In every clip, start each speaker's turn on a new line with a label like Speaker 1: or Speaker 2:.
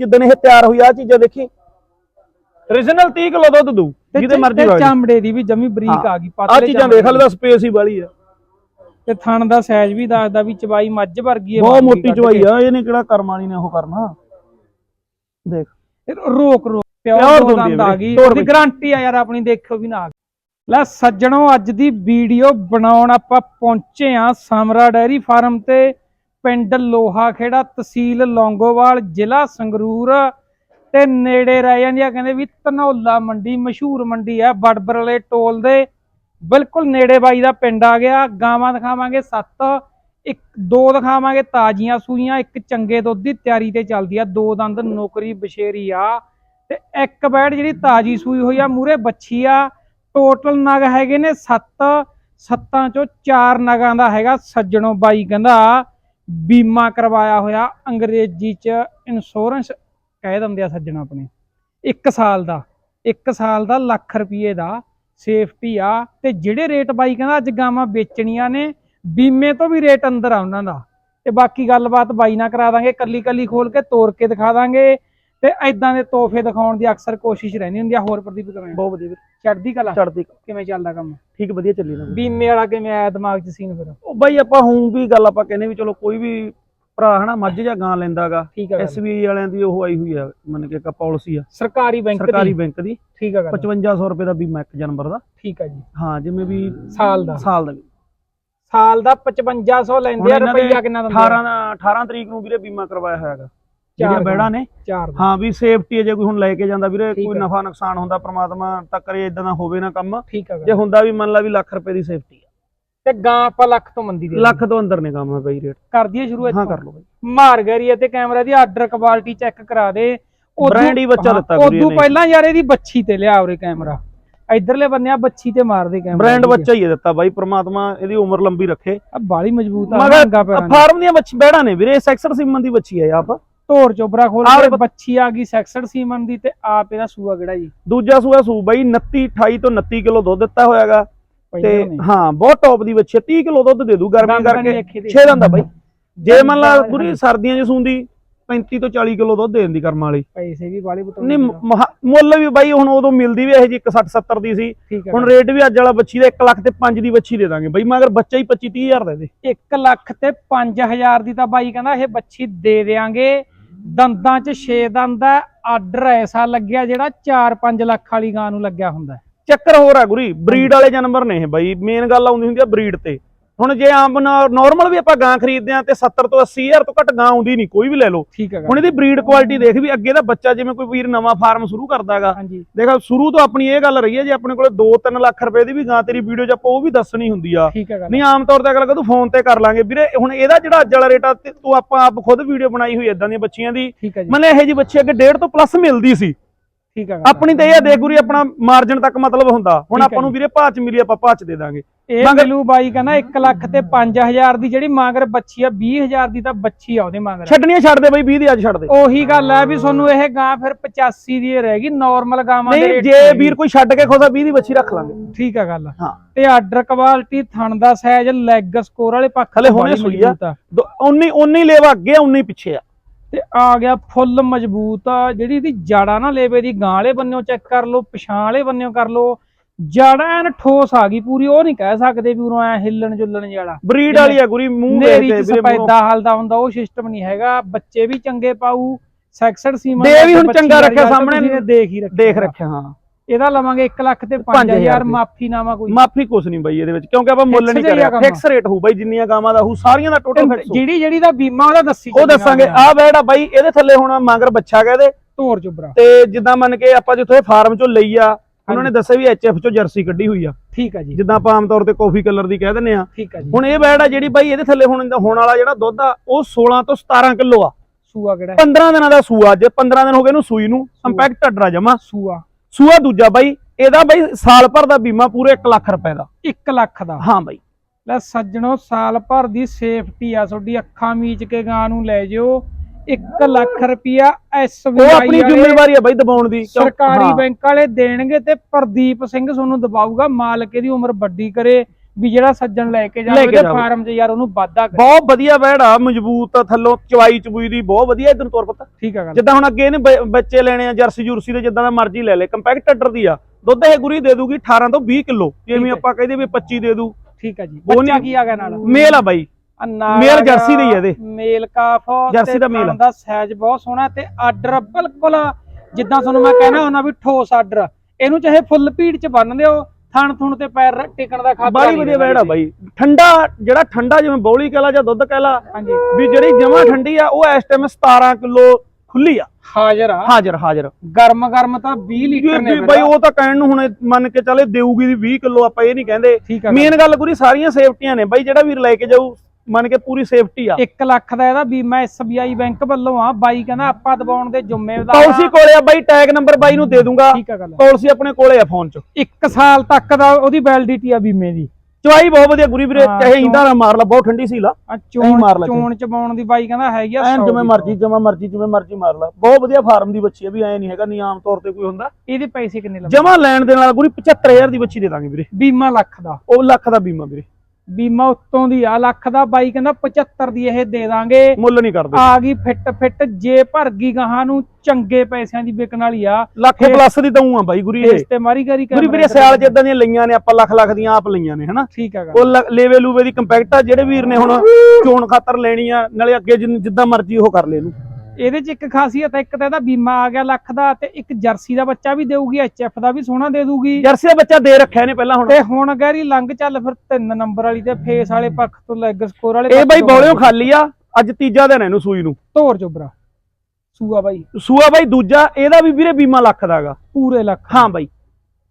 Speaker 1: ਜਿੱਦਣ ਇਹ ਤਿਆਰ ਹੋਈ ਆ ਚੀਜ਼ਾਂ ਦੇਖੀ। ਰੀਜਨਲ 30 ਕਿਲੋ ਦੁੱਧ ਦੂ ਜਿਹਦੇ ਮਰਜ਼ੀ ਵਗ
Speaker 2: ਚਮੜੇ ਦੀ ਵੀ ਜਮੀ ਬਰੀਕ। ਆ ਗਈ
Speaker 1: ਆ ਚੀਜ਼ਾਂ ਦੇਖ ਲੈ ਦਾ। ਸਪੇਸ ਹੀ ਵਾਲੀ ਆ।
Speaker 2: ਤੇ ਥਣ ਦਾ ਸਾਈਜ਼ ਵੀ ਦੱਸਦਾ ਵੀ ਚਬਾਈ ਮੱਝ ਵਰਗੀ ਹੈ
Speaker 1: ਬਹੁਤ ਮੋਟੀ ਚਵਾਈ। ਆ ਇਹਨੇ ਕਿਹੜਾ ਕਰਮ ਵਾਲੀ ਨੇ ਉਹ ਕਰਨਾ। ਦੇਖ।
Speaker 2: ਰੋਕ ਰੋਕ ਪਿਓਰ
Speaker 1: ਦੁੱਧ
Speaker 2: ਆ ਗਈ। ਉਹਦੀ। ਗਾਰੰਟੀ ਆ ਯਾਰ ਆਪਣੀ ਦੇਖਿਓ ਵੀ ਨਾ ਲੈ ਸੱਜਣੋ ਅੱਜ ਦੀ ਵੀਡੀਓ ਬਣਾਉਣ ਆਪਾਂ ਪਹੁੰਚੇ ਆ ਸਮਰਾ ਡੈਰੀ ਫਾਰਮ ਤੇ। ਪਿੰਡ ਲੋਹਾ ਖੇੜਾ ਤਹਿਸੀਲ ਲੌਂਗੋਵਾਲ, ਜ਼ਿਲ੍ਹਾ ਸੰਗਰੂਰ ਤੇ ਨੇੜੇ ਰਹਿ ਜਾਂਦੀ ਆ, ਕਹਿੰਦੇ ਵੀ ਧਨੌਲਾ ਮੰਡੀ, ਮਸ਼ਹੂਰ ਮੰਡੀ ਆ ਬੜਬਰ ਵਾਲੇ ਟੋਲ ਦੇ ਬਿਲਕੁਲ ਨੇੜੇ ਬਾਈ ਦਾ ਪਿੰਡ ਆ ਗਿਆ। ਗਾਵਾਂ ਦਿਖਾਵਾਂਗੇ ਸੱਤ, ਇੱਕ, ਦੋ ਦਿਖਾਵਾਂਗੇ ਤਾਜ਼ੀਆਂ ਸੂਈਆਂ, ਇੱਕ ਚੰਗੇ ਦੁੱਧ ਦੀ ਤਿਆਰੀ ਤੇ ਚੱਲਦੀ ਆ, ਦੋ ਦੰਦ, ਨੌਕਰੀ ਬਸ਼ੇਰੀ ਆ ਤੇ ਇੱਕ ਬੈੜ ਜਿਹੜੀ ਤਾਜ਼ੀ ਸੂਈ ਹੋਈ ਆ ਮੂਰੇ ਬੱਚੀ ਆ, ਟੋਟਲ ਨਗ ਹੈਗੇ ਨੇ 7 ਸੱਤਾਂ ਚੋਂ ਚਾਰ ਨਗਾਂ ਦਾ ਹੈਗਾ, ਸੱਜਣੋ ਬਾਈ ਕਹਿੰਦਾ ਬੀਮਾ ਕਰਵਾਇਆ ਹੋਇਆ ਅੰਗਰੇਜ਼ੀ ਚ ਇੰਸ਼ੋਰੈਂਸ ਕਹਿ ਦਿੰਦੇ ਆ ਸੱਜਣ ਆਪਣੇ। 1 ਸਾਲ ਦਾ 1 ਸਾਲ ਦਾ ਲੱਖ ਰੁਪਏ ਦਾ ਸੇਫਟੀ ਆ ਤੇ ਜਿਹੜੇ ਰੇਟ ਬਾਈ ਕਹਿੰਦਾ ਅੱਜ ਗਾਵਾਂ ਵੇਚਣੀਆਂ ਨੇ, ਬੀਮੇ ਤੋਂ ਵੀ ਰੇਟ ਅੰਦਰ ਆ ਉਹਨਾਂ ਦਾ। ਤੇ ਬਾਕੀ ਗੱਲਬਾਤ ਬਾਈ ਨਾਲ ਕਰਾ ਦਾਂਗੇ ਕੱਲੀ ਕੱਲੀ ਖੋਲ ਕੇ ਤੋੜ ਕੇ ਦਿਖਾ ਦਾਂਗੇ ਤੇ ਐਦਾਂ ਦੇ ਤੋਹਫੇ ਦਿਖਾਉਣ ਦੀ ਅਕਸਰ ਕੋਸ਼ਿਸ਼ ਰਹਿੰਦੀ ਹੁੰਦੀ ਆ। ਹੋਰ ਪ੍ਰਦੀਪ ਕਿਵੇਂ
Speaker 1: ਬਹੁਤ ਵਧੀਆ
Speaker 2: ਚੜਦੀ ਕਲਾ?
Speaker 1: ਚੜਦੀ
Speaker 2: ਕਿਵੇਂ ਚੱਲਦਾ ਕੰਮ?
Speaker 1: ਠੀਕ ਵਧੀਆ ਚੱਲੀ ਨਾ
Speaker 2: ਬੀਮੇ ਵਾਲਾ ਕਿਵੇਂ ਆਇਆ ਦਿਮਾਗ 'ਚ ਸੀਨ ਫਿਰ?
Speaker 1: ਉਹ ਬਾਈ ਆਪਾਂ ਹੂੰ ਵੀ ਗੱਲ ਆਪਾਂ ਕਹਿੰਦੇ ਵੀ ਚਲੋ ਕੋਈ ਵੀ ਭਰਾ ਹਨਾ ਮੱਝ ਜਾਂ ਗਾਂ ਲੈਂਦਾਗਾ। ਐਸਬੀਆਈ ਵਾਲਿਆਂ ਦੀ ਉਹ ਆਈ ਹੋਈ ਆ ਮੰਨ ਕੇ ਇੱਕ ਪਾਲਿਸੀ ਆ।
Speaker 2: ਸਰਕਾਰੀ ਬੈਂਕ
Speaker 1: ਸਰਕਾਰੀ ਬੈਂਕ ਦੀ।
Speaker 2: ਠੀਕ ਆ ਗੱਲ।
Speaker 1: 5500 ਰੁਪਏ ਦਾ ਬੀਮਾ ਇੱਕ ਜਾਨਵਰ ਦਾ।
Speaker 2: ਠੀਕ ਆ ਜੀ।
Speaker 1: ਹਾਂ ਜਿਵੇਂ ਵੀ
Speaker 2: ਸਾਲ ਦਾ।
Speaker 1: ਸਾਲ ਦਾ।
Speaker 2: ਸਾਲ ਦਾ 5500 ਲੈਂਦੇ ਆ ਰੁਪਈਆ ਕਿੰਨਾ ਦਿੰਦੇ
Speaker 1: 18 ਦਾ 18 ਤਰੀਕ ਨੂੰ ਵੀਰੇ ਬੀਮਾ ਕਰਵਾਇਆ ਹੋਇਆਗਾ। ਜਿਹੜੀਆਂ ਬੈੜਾਂ ਨੇ
Speaker 2: ਚਾਰ
Speaker 1: ਹਾਂ ਵੀ ਸੇਫਟੀ ਹੈ ਜੇ ਕੋਈ ਹੁਣ ਲੈ ਕੇ ਜਾਂਦਾ ਵੀਰੇ ਕੋਈ। ਨਫਾ ਨੁਕਸਾਨ ਹੁੰਦਾ ਪ੍ਰਮਾਤਮਾ ਤਾਂ ਕਰੇ ਇਦਾਂ ਦਾ ਹੋਵੇ ਨਾ ਕੰਮ। ਜੇ ਹੁੰਦਾ ਵੀ ਮੰਨ ਲਾ ਵੀ ਲੱਖ ਰੁਪਏ ਦੀ ਸੇਫਟੀ ਆ।
Speaker 2: ਤੇ ਗਾਂ ਆਪਾਂ ਲੱਖ ਤੋਂ ਮੰਦੀ ਦੇ
Speaker 1: ਲੱਖ ਤੋਂ ਅੰਦਰ ਨੇ ਕੰਮ ਹੈ ਬਈ ਰੇਟ।
Speaker 2: ਕਰ ਦਈਏ ਸ਼ੁਰੂ
Speaker 1: ਹਾਂ
Speaker 2: ਇੱਥੋਂ।
Speaker 1: ਕਰ ਲਓ ਬਈ।
Speaker 2: ਮਾਰ ਗਰੀ ਤੇ ਕੈਮਰਾ ਦੀ ਆਰਡਰ ਕੁਆਲਿਟੀ ਚੈੱਕ ਕਰਾ ਦੇ।
Speaker 1: Brand ਹੀ ਬੱਚਾ
Speaker 2: ਹਾਂ,
Speaker 1: ਦਿੱਤਾ ਗੁਰੂ
Speaker 2: ਉਦੋਂ। ਪਹਿਲਾਂ ਯਾਰ ਇਹਦੀ ਬੱਚੀ ਤੇ ਲਿਆ ਉਰੇ ਕੈਮਰਾ। ਇਧਰਲੇ ਬੰਨੇ ਆ ਬੱਚੀ ਤੇ ਮਾਰਦੇ ਕੈਮਰਾ
Speaker 1: ਬ੍ਰਾਂਡ ਬੱਚਾ ਹੀ ਹੈ ਦਿੱਤਾ ਬਾਈ ਪ੍ਰਮਾਤਮਾ ਇਹਦੀ ਉਮਰ ਲੰਬੀ ਰੱਖੇ।
Speaker 2: ਆ ਬਾਲੀ ਮਜ਼ਬੂਤ ਆ
Speaker 1: ਮਗਰ। ਫਾਰਮ ਦੀਆਂ ਬੱਚੀ ਬੈੜਾਂ ਨੇ ਵੀਰੇ ਸੈਕਸਰ ਸਿਮਨ ਦੀ ਬੱਚੀ ਹੈ ਆਪ।
Speaker 2: ਧੋਰ ਚੋਬਰਾ ਖੋਲ ਕੇ ਬੱਚੀ ਆ ਗਈ ਸੈਕਸਡ ਸੀਮਨ ਦੀ ਤੇ ਆਪ ਇਹਦਾ ਸੂਆ ਕਿਹੜਾ ਜੀ?
Speaker 1: ਦੂਜਾ ਸੂਆ ਸੂ ਬਾਈ 29 28 ਤੋਂ 29 ਕਿਲੋ ਦੁੱਧ ਦਿੱਤਾ ਹੋਇਆਗਾ। ਤੇ। ਹਾਂ ਬਹੁਤ ਟੌਪ ਦੀ ਬੱਚੀ ਹੈ 30 ਕਿਲੋ ਦੁੱਧ ਦੇ ਦੂ ਗਰਮੀ ਕਰਕੇ।
Speaker 2: ਦੇਖੇ ਦੇ।
Speaker 1: 6 ਦੰਦਾ ਬਾਈ। ਜੇ ਮੰਨ ਲਾ। ਪੂਰੀ ਸਰਦੀਆਂ 'ਚ ਸੂੰਦੀ 35 ਤੋਂ 40 ਕਿਲੋ ਦੁੱਧ ਦੇ ਦਿੰਦੀ ਕਰਮ ਵਾਲੀ।
Speaker 2: ਪੈਸੇ ਵੀ ਬਾਲੀ ਬਤਾਉਂਦੇ
Speaker 1: ਨਹੀਂ ਮੁੱਲ ਵੀ ਬਾਈ ਹੁਣ ਉਦੋਂ ਮਿਲਦੀ ਵੀ ਇਹ ਜੀ 60 70 ਦੀ ਸੀ। ਹੁਣ ਰੇਟ ਵੀ ਅੱਜ ਵਾਲਾ ਬੱਚੀ ਦਾ 1 ਲੱਖ ਤੇ 5 ਦੀ ਬੱਚੀ ਦੇ ਦਾਂਗੇ ਬਾਈ। ਮਗਰ ਬੱਚਾ ਹੀ 25 30 ਹਜ਼ਾਰ ਦੇ ਦੇ।
Speaker 2: 1 ਲੱਖ ਤੇ 5000 ਦੀ ਤਾਂ ਬਾਈ ਕਹਿੰਦਾ ਇਹ ਬੱਚੀ ਦੇ ਦੇਾਂਗੇ ਦੰਦਾਂ 'ਚ 6 ਦੰਦ ਹੈ ਆਰਡਰ ਐਸਾ ਲੱਗਿਆ ਜਿਹੜਾ 4-5 ਲੱਖ ਵਾਲੀ ਗਾਂ ਨੂੰ ਲੱਗਿਆ ਹੁੰਦਾ।
Speaker 1: ਚੱਕਰ ਹੋਰ ਆ ਗੁਰੀ ਬਰੀਡ ਵਾਲੇ ਜਾਨਵਰ ਨੇ ਇਹ ਬਾਈ। ਮੇਨ ਗੱਲ ਆਉਂਦੀ ਹੁੰਦੀ ਆ ਬਰੀਡ ਤੇ। ਹੁਣ ਜੇ ਆਮ ਨਾਰਮਲ ਵੀ ਆਪਾਂ ਗਾਂ ਖਰੀਦਦੇ ਆ ਤੇ 70 ਤੋਂ 80 ਹਜ਼ਾਰ ਤੋਂ ਘੱਟ ਗਾਂ ਆਉਂਦੀ ਨਹੀਂ ਕੋਈ ਵੀ ਲੈ ਲਓ।
Speaker 2: ਠੀਕ ਹੈ
Speaker 1: ਹੁਣ ਇਹਦੀ ਬਰੀਡ ਕੁਆਲਿਟੀ ਦੇਖ ਵੀ ਅੱਗੇ ਦਾ ਬੱਚਾ ਜਿਵੇਂ ਕੋਈ ਵੀਰ ਨਵਾਂ ਫਾਰਮ ਸ਼ੁਰੂ ਕਰਦਾਗਾ। ਦੇਖੋ ਸ਼ੁਰੂ ਤੋਂ ਆਪਣੀ ਇਹ ਗੱਲ ਰਹੀ ਹੈ ਜੇ ਆਪਣੇ ਕੋਲੇ 2-3 ਲੱਖ ਰੁਪਏ ਦੀ ਵੀ ਗਾਂ ਤੇਰੀ ਵੀਡੀਓ 'ਚ ਆਪਾਂ ਉਹ ਵੀ ਦੱਸਣੀ ਹੁੰਦੀ ਆ। ਨਹੀਂ ਆਮ ਤੌਰ ਤੇ ਅਗਲਾ ਕਹਿੰਦਾ ਫੋਨ ਤੇ ਕਰ ਲਾਂਗੇ। ਵੀਰੇ ਹੁਣ ਇਹਦਾ ਜਿਹੜਾ ਅੱਜ ਵਾਲਾ ਰੇਟ ਆ ਤੇ ਆਪਾਂ ਆਪ ਖੁਦ ਵੀਡੀਓ ਬਣਾਈ ਹੋਈ ਇਦਾਂ ਦੀਆਂ ਬੱਚੀਆਂ ਦੀ। ਮਨੇ ਇਹੋ ਜੀ ਬੱਚੀ ਅੱਗੇ 1.5 ਤੋਂ ਪਲੱਸ ਮਿਲਦੀ ਸੀ।
Speaker 2: ਠੀਕ ਹੈ ਗੱਲ।
Speaker 1: ਆਪਣੀ ਤੇ ਇਹ ਆ, ਦੇਖ ਗੁਰੀ ਆਪਣਾ ਮਾਰਜਨ ਤੱਕ ਮਤਲਬ ਹੁੰਦਾ। ਹੁਣ ਆਪਾਂ ਨੂੰ ਵੀਰੇ ਭਾਅ ਚ ਮਿਲੀ ਆਪਾਂ ਭਾਅ ਚ ਦੇ ਦਾਂਗੇ।
Speaker 2: ਇਹ ਮਿਲੂ ਬਾਈ ਕਹਿੰਦਾ 1 ਲੱਖ ਤੇ 5000 ਦੀ ਜਿਹੜੀ ਮਾਂਗਰ ਬੱਚੀ ਆ 20000 ਦੀ ਤਾਂ ਬੱਚੀ ਆ ਉਹਦੇ ਮਾਂਗਰ।
Speaker 1: ਛੱਡਣੀਆਂ ਛੱਡ ਦੇ ਬਈ 20 ਦੀ ਅੱਜ ਛੱਡ ਦੇ।
Speaker 2: ਉਹੀ ਗੱਲ ਹੈ ਵੀ ਤੁਹਾਨੂੰ ਇਹ ਗਾਂ ਫਿਰ 85 ਦੀ ਹੀ ਰਹੇਗੀ ਨਾਰਮਲ ਗਾਵਾਂ ਦੇ
Speaker 1: ਨਹੀਂ ਜੇ ਵੀਰ ਕੋਈ ਛੱਡ ਕੇ ਖੋਸਾ 20 ਦੀ ਬੱਚੀ ਰੱਖ ਲਾਂਗੇ।
Speaker 2: ਠੀਕ ਹੈ ਗੱਲ
Speaker 1: ਹਾਂ।
Speaker 2: ਤੇ ਆਰਡਰ ਕੁਆਲਿਟੀ ਥਣ ਦਾ ਸਾਈਜ਼ ਲੈਗ ਸਕੋਰ ਵਾਲੇ ਪੱਖ
Speaker 1: ਹਲੇ ਹੁਣੇ ਸੂਈ ਆ।
Speaker 2: ਮਜ਼ਬੂਤ
Speaker 1: ਦੋ- ਉਨੀ ਉਨੀ ਲੈਵਾ ਅੱਗੇ ਆ, ਉਨੀ ਪਿੱਛੇ ਆ।
Speaker 2: ਤੇ ਆ ਗਿਆ ਫੁੱਲ ਮਜ਼ਬੂਤ ਆ ਜਿਹੜੀ ਇਹਦੀ ਜੜਾ ਨਾ ਲੇਵੇ ਦੀ ਗਾਂ ਵਾਲੇ ਬੰਨਿਓ ਚੈੱਕ ਕਰ ਲਓ ਪਛਾਣ ਵਾਲੇ ਬੰਨਿਓ ਕਰ ਲਓ ਜੜ ਐਨ ਠੋਸ ਆ ਗਈ ਪੂਰੀ ਉਹ ਨਹੀਂ ਕਹਿ ਸਕਦੇ ਵੀ ਉਰੋਂ ਐ ਹਿੱਲਣ ਜੁੱਲਣ ਜਿਹੜਾ
Speaker 1: ਬਰੀਡ ਵਾਲੀ ਆ ਗੁਰੀ ਮੂੰਹ
Speaker 2: ਚ
Speaker 1: ਤੇ।
Speaker 2: ਸਫੈਦਾ ਹਲਦਾ ਹੁੰਦਾ ਉਹ ਸਿਸਟਮ ਨਹੀਂ ਹੈਗਾ ਬੱਚੇ ਵੀ ਚੰਗੇ ਪਾਊ ਸੈਕਸਡ ਸੀਮਾ
Speaker 1: ਦੇ ਵੀ ਹੁਣ ਚੰਗਾ ਰੱਖਿਆ ਸਾਹਮਣੇ।
Speaker 2: ਦੇਖ ਹੀ ਰੱਖਿਆ
Speaker 1: ਦੇਖ ਰੱਖਿਆ ਹਾਂ।
Speaker 2: ਇਹਦਾ ਲਵਾਂਗੇ 1 ਲੱਖ ਤੇ
Speaker 1: ਪੰਜ
Speaker 2: 5000
Speaker 1: ਹਜ਼ਾਰ
Speaker 2: ਮਾਫੀ ਨਾਮਾ ਕੋਈ।
Speaker 1: ਮਾਫੀ ਕੁਛ ਨਹੀਂ ਬਾਈ ਇਹਦੇ ਵਿੱਚ ਕਿਉਂਕਿ ਆਪਾਂ ਮੁੱਲ ਨਹੀਂ ਕਰਿਆ।
Speaker 2: ਆ।
Speaker 1: ਫਿਕਸ ਰੇਟ ਹੋਊ ਬਾਈ ਜਿੰਨੀਆਂ ਗਾਵਾਂ ਦਾ ਹੋਊ ਸਾਰੀਆਂ ਦਾ ਟੋਟਲ ਫਿਕਸ
Speaker 2: ਜਿਹੜੀ ਜਿਹੜੀ ਦਾ ਬੀਮਾ ਉਹਦਾ ਦੱਸੀ
Speaker 1: ਉਹ ਦੱਸਾਂਗੇ। ਆਹ ਬੈੜ ਆ ਬਾਈ ਇਹਦੇ ਥੱਲੇ ਹੁਣ ਮਗਰ ਬੱਚਾ ਗਾ ਇਹਦੇ।
Speaker 2: ਧੋਰ ਚੁਬਰਾ।
Speaker 1: ਤੇ ਜਿੱਦਾਂ ਮੰਨ ਕੇ ਆਪਾਂ ਜਿੱਥੇ ਫਾਰਮ ਚੋਂ ਲਈ ਆ ਉਹਨਾਂ ਨੇ ਦੱਸਿਆ ਵੀ ਐਚਐਫ ਚੋਂ ਜਰਸੀ ਕੱਢੀ ਹੋਈ ਆ।
Speaker 2: ਠੀਕ ਆ ਜੀ।
Speaker 1: ਜਿੱਦਾਂ ਆਪਾਂ ਆਮ ਤੌਰ ਤੇ ਕਾਫੀ ਕਲਰ ਦੀ ਕਹਿ ਦਿੰਦੇ ਆ।
Speaker 2: ਆ
Speaker 1: ਹੁਣ ਇਹ ਬੈੜ ਆ ਜਿਹੜੀ ਬਾਈ ਇਹਦੇ ਥੱਲੇ ਹੁਣ ਹੋਣ ਵਾਲਾ ਜਿਹੜਾ ਦੁੱਧ ਆ ਉਹ 16 ਤੋਂ 17 ਕਿਲੋ ਆ।
Speaker 2: ਸੂਆ ਕਿਹੜਾ
Speaker 1: 15 ਦਿਨਾਂ ਦਾ ਸੂਆ ਜੇ 15 ਦਿਨ ਹੋ ਗਏ ਇਹਨੂੰ ਸੂਈ ਨੂੰ ਇੰਪੈਕਟ ਅਡਰਾ ਜਮਾ।
Speaker 2: ਸੂਆ।
Speaker 1: ਸੂਆ ਦੂਜਾ ਬਾਈ ਇਹਦਾ ਬਾਈ ਸਾਲ ਭਰ ਦਾ ਬੀਮਾ ਪੂਰੇ 1 ਲੱਖ ਰੁਪਏ ਦਾ।
Speaker 2: 1 ਲੱਖ ਦਾ?
Speaker 1: ਹਾਂ ਬਾਈ।
Speaker 2: ਲੈ ਸੱਜਣੋ ਸਾਲ ਭਰ ਦੀ ਸੇਫਟੀ ਆ ਤੁਹਾਡੀ ਅੱਖਾਂ ਮੀਚ ਕੇ ਗਾਂ ਨੂੰ ਲੈ ਜਿਓ। 1 ਲੱਖ ਰੁਪਿਆ
Speaker 1: ਉਹ
Speaker 2: ਐਸਬੀਆਈ
Speaker 1: ਆਪਣੀ ਜ਼ਿੰਮੇਵਾਰੀ ਆ ਬਾਈ ਦਬਾਉਣ ਦੀ
Speaker 2: ਸਰਕਾਰੀ
Speaker 1: ਹਾਂ।
Speaker 2: ਬੈਂਕ ਵਾਲੇ ਦੇਣਗੇ ਤੇ ਪ੍ਰਦੀਪ ਸਿੰਘ ਤੁਹਾਨੂੰ ਦਬਾਊਗਾ ਮਾਲਕ ਦੀ ਉਮਰ ਵੱਡੀ ਕਰੇ। ਵੀ ਜਿਹੜਾ ਸੱਜਣ ਲੈ ਕੇ ਜਾਵੇ ਉਹਦੇ। ਫਾਰਮ 'ਚ ਯਾਰ ਉਹਨੂੰ ਵਾਧਾ ਕਰ।
Speaker 1: ਬਹੁਤ ਵਧੀਆ ਬੈੜ ਆ ਮਜ਼ਬੂਤ ਆ ਥੱਲੋਂ ਚਵਾਈ ਚਬੂਈ ਦੀ ਬਹੁਤ ਵਧੀਆ ਇਧਰ ਤੁਰ ਪਤਾ।
Speaker 2: ਠੀਕ ਆ ਗੱਲ।
Speaker 1: ਜਿੱਦਾਂ ਹੁਣ ਅੱਗੇ ਇਹਨੇ ਬੱਚੇ ਲੈਣੇ ਆ ਜਰਸੀ ਜੁਰਸੀ ਦੇ ਜਿੱਦਾਂ ਦਾ ਮਰਜ਼ੀ ਲੈ ਲੈ ਕੰਪੈਕਟ ਅੱਡਰ ਦੀ ਆ। ਦੁੱਧ ਇਹ ਗੁਰੀ ਦੇ ਦੂਗੀ 18 ਤੋਂ 20 ਕਿਲੋ। ਜਿਵੇਂ। ਆਪਾਂ ਕਹਿੰਦੇ ਵੀ 25 ਦੇ ਦੂ।
Speaker 2: ਠੀਕ ਆ ਜੀ। ਬੱਚਾ ਕੀ ਆ ਗਿਆ ਨਾਲ?
Speaker 1: ਮੇਲ ਆ ਬਾਈ। ਮੇਲ ਜਰਸੀ ਦਾ ਹੀ ਇਹਦੇ।
Speaker 2: ਮੇਲ ਕਾਫ
Speaker 1: ਜਰਸੀ ਦਾ ਮੇਲ
Speaker 2: ਦਾ ਸਾਈਜ਼ ਬਹੁਤ ਸੋਹਣਾ ਤੇ ਆਰਡਰ ਬਿਲਕੁਲ ਜਿੱਦਾਂ ਤੁਹਾਨੂੰ ਮੈਂ ਕਹਿਣਾ ਹੁੰਦਾ ਵੀ ਠੋਸ ਆਰਡਰ ਇਹਨੂੰ ਚਾਹੇ ਫੁੱਲ ਭੀੜ ਚ ਬੰਨ ਦਿਓ ਥਣ ਥੁਣ ਤੇ ਪੈਰ ਟਿਕਣ ਦਾ ਖਾਤਾ
Speaker 1: ਬਾਈ ਵਧੀਆ ਬੈੜ ਆ ਬਾਈ। ਠੰਡਾ ਜਿਹੜਾ ਠੰਡਾ ਜਿਵੇਂ ਬੌਲੀ ਕਹਿਲਾ ਜਾਂ ਦੁੱਧ ਕਹਿਲਾ
Speaker 2: ਹਾਂਜੀ।
Speaker 1: ਵੀ ਜਿਹੜੀ ਜਮਾ ਠੰਡੀ ਆ ਉਹ ਇਸ ਟਾਈਮ 17 ਕਿਲੋ ਖੁੱਲੀ ਆ।
Speaker 2: ਹਾਜ਼ਰ ਆ।
Speaker 1: ਹਾਜ਼ਰ ਹਾਜ਼ਰ।
Speaker 2: ਗਰਮ ਗਰਮ ਤਾਂ 20 ਲੀਟਰ ਨੇ
Speaker 1: ਬਾਈ ਉਹ ਤਾਂ ਕਹਿਣ ਨੂੰ ਹੁਣ ਮੰਨ ਕੇ ਚੱਲੇ ਦੇਊਗੀ ਦੀ 20 ਕਿਲੋ ਆਪਾਂ ਇਹ ਨਹੀਂ ਕਹਿੰਦੇ। ਮੇਨ ਗੱਲ ਗੁਰੀ ਸਾਰੀਆਂ ਸੇਫਟੀਆਂ ਨੇ ਬਾਈ ਜਿਹੜਾ ਵੀਰ ਲੈ ਕੇ ਜਾਊ ਮੰਨ ਕੇ ਪੂਰੀ ਸੇਫਟੀ ਆ।
Speaker 2: 1 ਲੱਖ ਦਾ ਇਹਦਾ ਬੀਮਾ SBI ਬੈਂਕ ਵੱਲੋਂ ਆ। ਬਾਈ ਕਹਿੰਦਾ ਆਪਾਂ ਦਬਾਉਣ ਦੇ ਜ਼ਿੰਮੇਵਾਰ
Speaker 1: ਪਾਲਿਸੀ ਕੋਲੇ ਆ ਬਾਈ ਟੈਗ ਨੰਬਰ ਬਾਈ ਨੂੰ ਦੇ ਦੂੰਗਾ।
Speaker 2: ਠੀਕ ਆ ਗੱਲ।
Speaker 1: ਪਾਲਿਸੀ ਆਪਣੇ ਕੋਲੇ ਆ ਫੋਨ 'ਚ।
Speaker 2: 1 ਸਾਲ ਤੱਕ ਦਾ ਉਹਦੀ ਵੈਲਿਡਿਟੀ ਆ ਬੀਮੇ ਦੀ।
Speaker 1: ਚਵਾਈ ਬਹੁਤ ਵਧੀਆ ਗੁਰੀ ਵੀਰੇ
Speaker 2: ਹਾਂ,
Speaker 1: ਚਾਹੇ
Speaker 2: ਚੋਣ-
Speaker 1: ਇੰਦਾ ਨਾ ਮਾਰ ਲਾ ਬਹੁਤ ਠੰਡੀ ਸੀ ਲਾ
Speaker 2: ਆ
Speaker 1: ਨਹੀਂ
Speaker 2: ਚੋਣ
Speaker 1: ਮਾਰ ਲੱਗੇ।
Speaker 2: ਚੋਣ ਚਬਾਉਣ ਦੀ ਬਾਈ ਕਹਿੰਦਾ ਹੈਗੀ ਆ
Speaker 1: ਐਨ
Speaker 2: 100
Speaker 1: ਜਿਵੇਂ
Speaker 2: ਦੀ।
Speaker 1: ਮਰਜ਼ੀ ਜਿਵੇਂ ਮਰਜ਼ੀ ਜਿਵੇਂ ਮਰਜ਼ੀ ਮਾਰ ਲਾ। ਬਹੁਤ ਵਧੀਆ ਫਾਰਮ ਦੀ ਬੱਚੀ ਆ ਵੀ ਐ ਨਹੀਂ ਹੈਗਾ ਨਹੀਂ ਆਮ ਤੌਰ ਤੇ ਕੋਈ ਹੁੰਦਾ।
Speaker 2: ਇਹਦੇ ਪੈਸੇ ਕਿੰਨੇ ਲੱਗਦੇ?
Speaker 1: ਜਮਾ ਲੈਣ ਦੇ ਨਾਲ ਗੁਰੀ 75000 ਦੀ ਬੱਚੀ ਦੇ ਦਾਂਗੇ ਵੀਰੇ।
Speaker 2: ਬੀਮਾ ਲੱਖ ਦਾ।
Speaker 1: ਉਹ ਲੱਖ ਦਾ ਬੀਮਾ ਵੀਰੇ।
Speaker 2: ਬੀਮਾ ਉੱਤੋਂ ਦੀ ਆ ਲੱਖ ਦਾ ਬਾਈ ਕਹਿੰਦਾ 75 ਦੀ ਇਹ ਦੇ ਦਾਂਗੇ।
Speaker 1: ਮੁੱਲ ਨਹੀਂ ਕਰਦੇ।
Speaker 2: ਆ ਗਈ ਫਿੱਟ ਫਿੱਟ ਜੇ ਭਰ ਗਈ ਗਾਹਾਂ ਨੂੰ ਚੰਗੇ ਪੈਸਿਆਂ ਦੀ ਵਿਕਣ ਵਾਲੀ ਆ।
Speaker 1: ਲੱਖ ਪਲੱਸ ਦੀ ਦਊਂ ਆ ਬਾਈ ਗੁਰੀ ਇਹ।
Speaker 2: ਇਸ ਤੇ ਮਾਰੀ ਕਰੀ
Speaker 1: ਗੁਰੀ ਵੀਰੇ ਸਿਆਲ ਜਿੱਦਾਂ ਦੀਆਂ ਲਈਆਂ ਨੇ ਆਪਾਂ ਲੱਖ ਲੱਖ ਦੀਆਂ ਆਪ ਲਈਆਂ ਨੇ ਹਨਾ?
Speaker 2: ਠੀਕ ਆ
Speaker 1: ਉਹ ਲੇਵੇ ਲੂਵੇ ਦੀ ਕੰਪੈਕਟ ਆ ਜਿਹੜੇ ਵੀਰ ਨੇ ਹੁਣ ਚੋਣ ਖਾਤਰ ਲੈਣੀ ਆ ਨਾਲੇ ਅੱਗੇ ਜਿੱਦਾਂ ਮਰਜ਼ੀ ਉਹ ਕਰ ਲੈ ਇਹਨੂੰ।
Speaker 2: ਇਹਦੇ ਚ ਇੱਕ ਖਾਸੀਅਤ ਹੈ ਇੱਕ ਤਾਂ ਇਹਦਾ ਬੀਮਾ ਆ ਗਿਆ ਲੱਖ ਦਾ ਤੇ ਇੱਕ ਜਰਸੀ ਦਾ ਬੱਚਾ ਵੀ ਦੇਊਗੀ ਐਚਐਫ ਦਾ ਵੀ ਸੋਹਣਾ ਦੇ ਦੂਗੀ
Speaker 1: ਜਰਸੀ ਦਾ ਬੱਚਾ ਦੇ ਰੱਖਿਆ ਨੇ ਪਹਿਲਾਂ ਹੁਣ।
Speaker 2: ਤੇ ਹੁਣ ਗੈਰੀ ਲੰਘ ਚੱਲ ਫਿਰ ਤਿੰਨ ਨੰਬਰ ਵਾਲੀ ਤੇ ਫੇਸ ਵਾਲੇ ਪੱਖ ਤੋਂ ਲੈਗ ਸਕੋਰ ਵਾਲੇ
Speaker 1: ਇਹ ਬਾਈ ਬੌਲਿਓ ਖਾਲੀ ਆ ਅੱਜ ਤੀਜਾ ਦਿਨ ਇਹਨੂੰ ਸੂਈ ਨੂੰ।
Speaker 2: ਧੋਰ ਚੋਬਰਾ ਸੂਆ ਬਾਈ।
Speaker 1: ਸੂਆ ਬਾਈ ਦੂਜਾ ਇਹਦਾ ਵੀ ਵੀਰੇ ਬੀਮਾ ਲੱਖ ਦਾਗਾ
Speaker 2: ਪੂਰੇ ਲੱਖ।
Speaker 1: ਹਾਂ ਬਾਈ।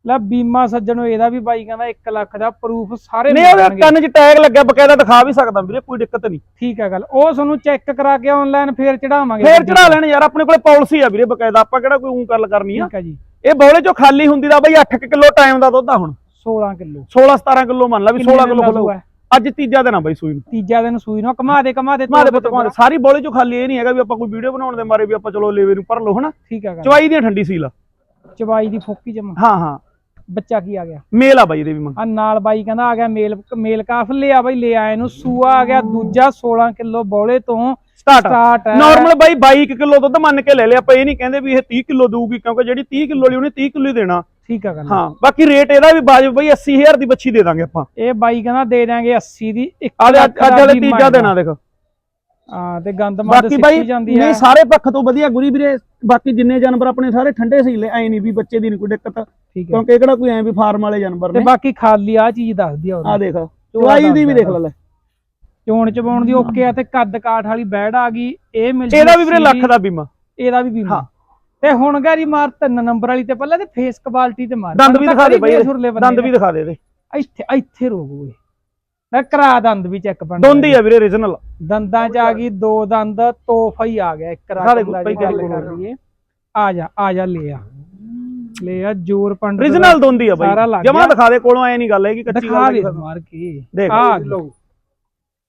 Speaker 2: ਲੈ ਬੀਮਾ ਸੱਜਣੋ ਇਹਦਾ ਵੀ ਬਾਈ ਕਹਿੰਦਾ 1 ਲੱਖ ਦਾ ਪ੍ਰੂਫ ਸਾਰੇ
Speaker 1: ਨਹੀਂ ਉਹਦੇ। ਕੰਨ 'ਚ ਟੈਗ ਲੱਗਿਆ ਬਕਾਇਦਾ ਦਿਖਾ ਵੀ ਸਕਦਾ ਵੀਰੇ ਕੋਈ ਦਿੱਕਤ ਨਹੀਂ।
Speaker 2: ਠੀਕ ਹੈ ਗੱਲ ਉਹ ਤੁਹਾਨੂੰ ਚੈੱਕ ਕਰਾ ਕੇ ਆਨਲਾਈਨ ਫੇਰ ਚੜਾਵਾਂਗੇ।
Speaker 1: ਫੇਰ ਚੜਾ ਲੈਣ ਯਾਰ ਆਪਣੇ ਕੋਲੇ ਪਾਲਿਸੀ ਆ ਵੀਰੇ ਬਕਾਇਦਾ। ਆਪਾਂ ਕਿਹੜਾ ਕੋਈ ਊਂ ਗੱਲ ਕਰਨੀ ਆ?
Speaker 2: ਠੀਕ ਹੈ ਜੀ।
Speaker 1: ਇਹ ਬੌਲੇ 'ਚੋਂ ਖਾਲੀ ਹੁੰਦੀ ਦਾ ਬਾਈ 8 ਕਿਲੋ ਟਾਈਮ ਦਾ ਦੁੱਧ ਆ ਹੁਣ।
Speaker 2: 16 ਕਿਲੋ।
Speaker 1: 16 17 ਕਿਲੋ ਮੰਨ ਲਾ ਵੀ 16 ਕਿਲੋ ਖਲੋ। ਅੱਜ ਤੀਜਾ ਦਿਨ ਆ ਬਾਈ ਸੂਈ ਨੂੰ।
Speaker 2: ਤੀਜਾ ਦਿਨ ਸੂਈ ਨੂੰ ਕਮਾ ਦੇ ਕਮਾ ਦੇ
Speaker 1: ਮਾਂ ਦੇ
Speaker 2: ਤੋੜ
Speaker 1: ਪੁੱਤ ਮਾਂ ਸਾਰੀ ਬੋਲੇ ਚੋਂ ਖਾਲੀ ਇਹ ਨਹੀਂ ਹੈਗਾ ਵੀ ਆਪਾਂ ਕੋਈ ਵੀਡੀਓ ਬਣਾਉਣ ਦੇ ਮਾਰੇ ਵੀ ਆਪਾਂ ਚਲੋ ਲੇਵੇ ਨੂੰ ਭਰ ਲਓ ਹਨਾ?
Speaker 2: ਠੀਕ ਹੈ ਗੱਲ।
Speaker 1: ਚਵਾਈ ਦੀਆਂ ਠੰਡੀ ਸੀਲ
Speaker 2: ਚਵਾਈ ਦੀ ਫੋਕੀ ਜਮਾ।
Speaker 1: ਹਾਂ ਹਾਂ।
Speaker 2: ਬੱਚਾ ਕੀ ਆ ਗਿਆ?
Speaker 1: ਮੇਲ ਆ ਬਾਈ ਇਹਦੇ ਵੀ ਮੰਗ
Speaker 2: ਆ ਨਾਲ ਬਾਈ ਕਹਿੰਦਾ ਆ ਗਿਆ ਮੇਲ ਮੇਲ ਕਾਫ ਲਿਆ ਬਾਈ ਲੈ ਆਏ ਨੂੰ ਸੂਆ ਆ ਗਿਆ ਦੂਜਾ 16 ਕਿਲੋ ਬੋਲੇ ਤੋਂ
Speaker 1: ਸਟਾਰਟ ਨਾਰਮਲ ਬਾਈ 22 ਕਿਲੋ ਦੁੱਧ ਮੰਨ ਕੇ ਲੈ ਲਿਆ ਆਪਾਂ ਇਹ ਨਹੀਂ ਕਹਿੰਦੇ ਵੀ ਇਹ 30 ਕਿਲੋ ਦਊਗੀ ਕਿਉਂਕਿ ਜਿਹੜੀ 30 ਕਿਲੋ ਵਾਲੀ ਉਹਨੇ 30 ਕਿਲੋ ਹੀ ਦੇਣਾ।
Speaker 2: ਠੀਕ ਹੈ ਗੱਲ।
Speaker 1: ਹਾਂ ਬਾਕੀ ਰੇਟ ਇਹਦਾ ਵੀ ਬਾਜਬ ਬਾਈ 80000 ਦੀ ਬੱਚੀ ਦੇ ਦਾਂਗੇ ਆਪਾਂ।
Speaker 2: ਇਹ ਬਾਈ ਕਹਿੰਦਾ ਦੇ ਦਿਆਂਗੇ 80 ਦੀ
Speaker 1: ਆ ਅੱਜ ਵਾਲੇ ਤੀਜਾ ਆ ਦੇਖ।
Speaker 2: ਹਾਂ ਤੇ ਗੰਦ ਮੰਦ
Speaker 1: ਬਾਕੀ ਬਾਈ
Speaker 2: ਸਿੱਖੀ ਜਾਂਦੀ ਹੈ।
Speaker 1: ਨਹੀਂ ਸਾਰੇ ਪੱਖ ਤੋਂ ਵਧੀਆ ਗੁਰੀ ਵੀਰੇ ਬਾਕੀ ਜਿੰਨੇ ਜਾਨਵਰ ਆਪਣੇ ਸਾਰੇ ਠੰਡੇ ਸੀ ਲੈ ਐ ਨਹੀਂ ਵੀ ਬੱਚੇ ਦੀ ਨਹੀਂ ਕੋਈ ਦਿੱਕਤ।
Speaker 2: ਠੀਕ ਹੈ।
Speaker 1: ਕਿਉਂਕਿ ਇਹ ਕਿਹੜਾ ਕੋਈ ਐ ਵੀ ਫਾਰਮ ਵਾਲੇ ਜਾਨਵਰ
Speaker 2: ਤੇ
Speaker 1: ਨੇ।
Speaker 2: ਬਾਕੀ ਖਾਲੀ ਆ ਚੀਜ਼ ਦੱਸਦੀ ਆ
Speaker 1: ਆ ਦੇਖ ਚਵਾਈ ਦੀ ਵੀ ਦੇਖ ਲੈ ਲੈ।
Speaker 2: ਚੋਣ ਚਬਾਉਣ ਦੀ ਓਕੇ ਆ ਤੇ ਕੱਦ ਕਾਠ ਵਾਲੀ ਬੈੜ ਆ ਗਈ ਇਹ ਮਿਲ
Speaker 1: ਇਹਦਾ ਵੀ ਵੀਰੇ ਲੱਖ ਦਾ ਬੀਮਾ।
Speaker 2: ਇਹਦਾ ਵੀ ਬੀਮਾ।
Speaker 1: ਹਾਂ।
Speaker 2: ਤੇ ਹੁਣ ਗਾਰੀ ਮਾਰ ਤਿੰਨ ਨੰਬਰ ਵਾਲੀ ਤੇ ਪਹਿਲਾਂ ਤੇ ਫੇਸ ਕੁਆਲਿਟੀ ਤੇ ਮਾਰ।
Speaker 1: ਦੰਦ ਵੀ ਦਿਖਾ ਦੇ ਬਾਈ ਦੰਦ ਵੀ ਦਿਖਾ ਦੇ।
Speaker 2: ਇੱਥੇ ਇੱਥੇ ਰੋਕ ਓਏ। ਮੈਂ ਕਰਾ ਦੰਦ ਵੀ ਚੈੱਕ ਬਣ
Speaker 1: ਦੋਂਦੀ ਆ ਵੀਰੇ origignal
Speaker 2: ਦੰਦਾਂ ਚ ਆ ਗਈ ਦੋ ਦੰਦ ਤੋਹਫਾ ਹੀ ਆ ਗਿਆ ਇੱਕ
Speaker 1: ਦਿਖਾ
Speaker 2: ਰਾਤ ਦਾ ਗੱਲ ਕਰ ਲਈਏ। ਆ ਜਾ ਆ ਜਾ ਲੈ ਆ। ਲੈ ਆ ਜੋਰ ਪੰਡ
Speaker 1: origignal ਦੋਂਦੀ ਆ
Speaker 2: ਸਾਰਾ
Speaker 1: ਬਾਈ ਜਮਾ। ਦਿਖਾ ਦੇ ਕੋਲੋਂ ਐ ਨਹੀਂ ਗੱਲ ਹੈ ਕਿ ਕੱਚੀ
Speaker 2: ਦਿਖਾ
Speaker 1: ਗੱਲ
Speaker 2: ਦੇ
Speaker 1: ਹੈ
Speaker 2: ਮਾਰ ਕੇ।
Speaker 1: ਦੇਖ।
Speaker 2: ਆ ਗਈ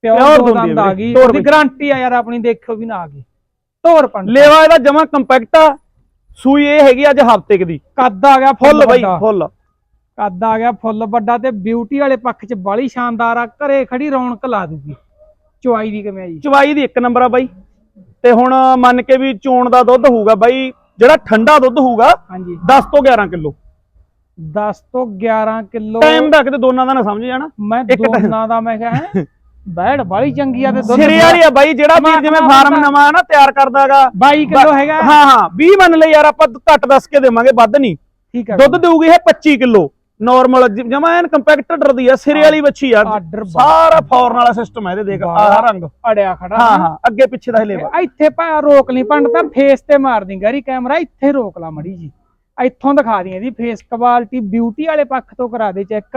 Speaker 2: ਪਿਓਰ
Speaker 1: ਦੋਂਦੀ ਆ
Speaker 2: ਆ ਗਈ। ਉਹਦੀ। ਗਾਰੰਟੀ ਆ ਯਾਰ ਆਪਣੀ ਦੇਖਿਓ ਵੀ ਨਾ ਆ ਗਈ। ਤੋਰ ਪੰਡ
Speaker 1: ਲੇਵਾ ਇਹਦਾ ਜਮਾ ਕੰਪੈਕਟ ਆ। ਸੂਈ ਇਹ ਹੈਗੀ ਅੱਜ ਹਫ਼ਤੇ ਦੀ।
Speaker 2: ਕੱਦ ਆ ਗਿਆ
Speaker 1: ਫੁੱਲ ਬਾਈ। ਫੁੱਲ।
Speaker 2: ਕੱਦ ਆ ਗਿਆ ਫੁੱਲ ਵੱਡਾ ਤੇ ਬਿਊਟੀ ਵਾਲੇ ਪੱਖ 'ਚ ਬਾਲੀ ਸ਼ਾਨਦਾਰ ਆ ਘਰੇ ਖੜੀ ਰੌਣਕ ਲਾ ਦੂਗੀ। ਚੁਆਈ ਦੀ ਕਿਵੇਂ ਆ ਜੀ?
Speaker 1: ਚਵਾਈ ਦੀ ਇੱਕ ਨੰਬਰ ਆ ਬਾਈ। ਤੇ ਹੁਣ ਮੰਨ ਕੇ ਵੀ ਚੋਣ ਦਾ ਦੁੱਧ ਹੋਊਗਾ ਬਾਈ ਜਿਹੜਾ ਠੰਡਾ ਦੁੱਧ ਹੋਊਗਾ
Speaker 2: ਹਾਂਜੀ।
Speaker 1: 10 ਤੋਂ 11 ਕਿਲੋ।
Speaker 2: 10 ਤੋਂ 11 ਕਿਲੋ
Speaker 1: ਟਾਈਮ ਦਾ ਕਿਤੇ ਦੋਨਾਂ ਦਾ ਨਾ ਸਮਝ ਜਾਣਾ।
Speaker 2: ਮੈਂ
Speaker 1: ਇੱਕ
Speaker 2: ਦੋਨਾਂ ਦਾ ਮੈਂ ਕਿਹਾ ਹੈਂ, ਬੈੜ ਬਾਲੀ ਚੰਗੀ ਆ ਤੇ ਦੁੱਧ
Speaker 1: ਸਿਰੇ ਵਾਲੀ ਆ ਬਾਈ ਜਿਹੜਾ ਵੀਰ ਜਿਵੇਂ ਫਾਰਮ ਨਵਾਂ ਨਾ ਤਿਆਰ ਕਰਦਾਗਾ।
Speaker 2: 22 ਕਿਲੋ ਹੈਗਾ।
Speaker 1: ਹਾਂ ਹਾਂ 20 ਮੰਨ ਲੈ ਯਾਰ ਆਪਾਂ ਘੱਟ ਦੱਸ ਕੇ ਦੇਵਾਂਗੇ ਵੱਧ ਨਹੀਂ।
Speaker 2: ਠੀਕ ਹੈ
Speaker 1: ਦੁੱਧ ਦੇਊਗੀ ਇਹ 25 ਕਿਲੋ। ਨਾਰਮਲ ਜਮਾ ਐਨ ਕੰਪੈਕਟਡ ਦੀ ਆ ਸਿਰੇ ਵਾਲੀ ਬੱਚੀ ਆ। ਸਾਰਾ ਫੌਰਨ ਵਾਲਾ ਸਿਸਟਮ ਹੈ ਇਹਦੇ ਦੇਖ ਆਹ ਰੰਗ।
Speaker 2: ਅੜਿਆ ਖੜਾ
Speaker 1: ਹਾਂ ਹਾਂ ਅੱਗੇ ਪਿੱਛੇ ਦਾ ਹਲੇਵਾ
Speaker 2: ਇੱਥੇ ਪਾ ਰੋਕ ਲਈ ਪੰਡ ਤਾਂ ਫੇਸ ਤੇ ਮਾਰ ਦੀ ਗਰੀ ਕੈਮਰਾ ਇੱਥੇ ਰੋਕ ਲਾ ਮੜੀ ਜੀ। ਇੱਥੋਂ ਦਿਖਾ ਦੀ ਇਹਦੀ ਫੇਸ ਕੁਆਲਿਟੀ ਬਿਊਟੀ ਵਾਲੇ ਪੱਖ ਤੋਂ ਕਰਾ ਦੇ ਚੈੱਕ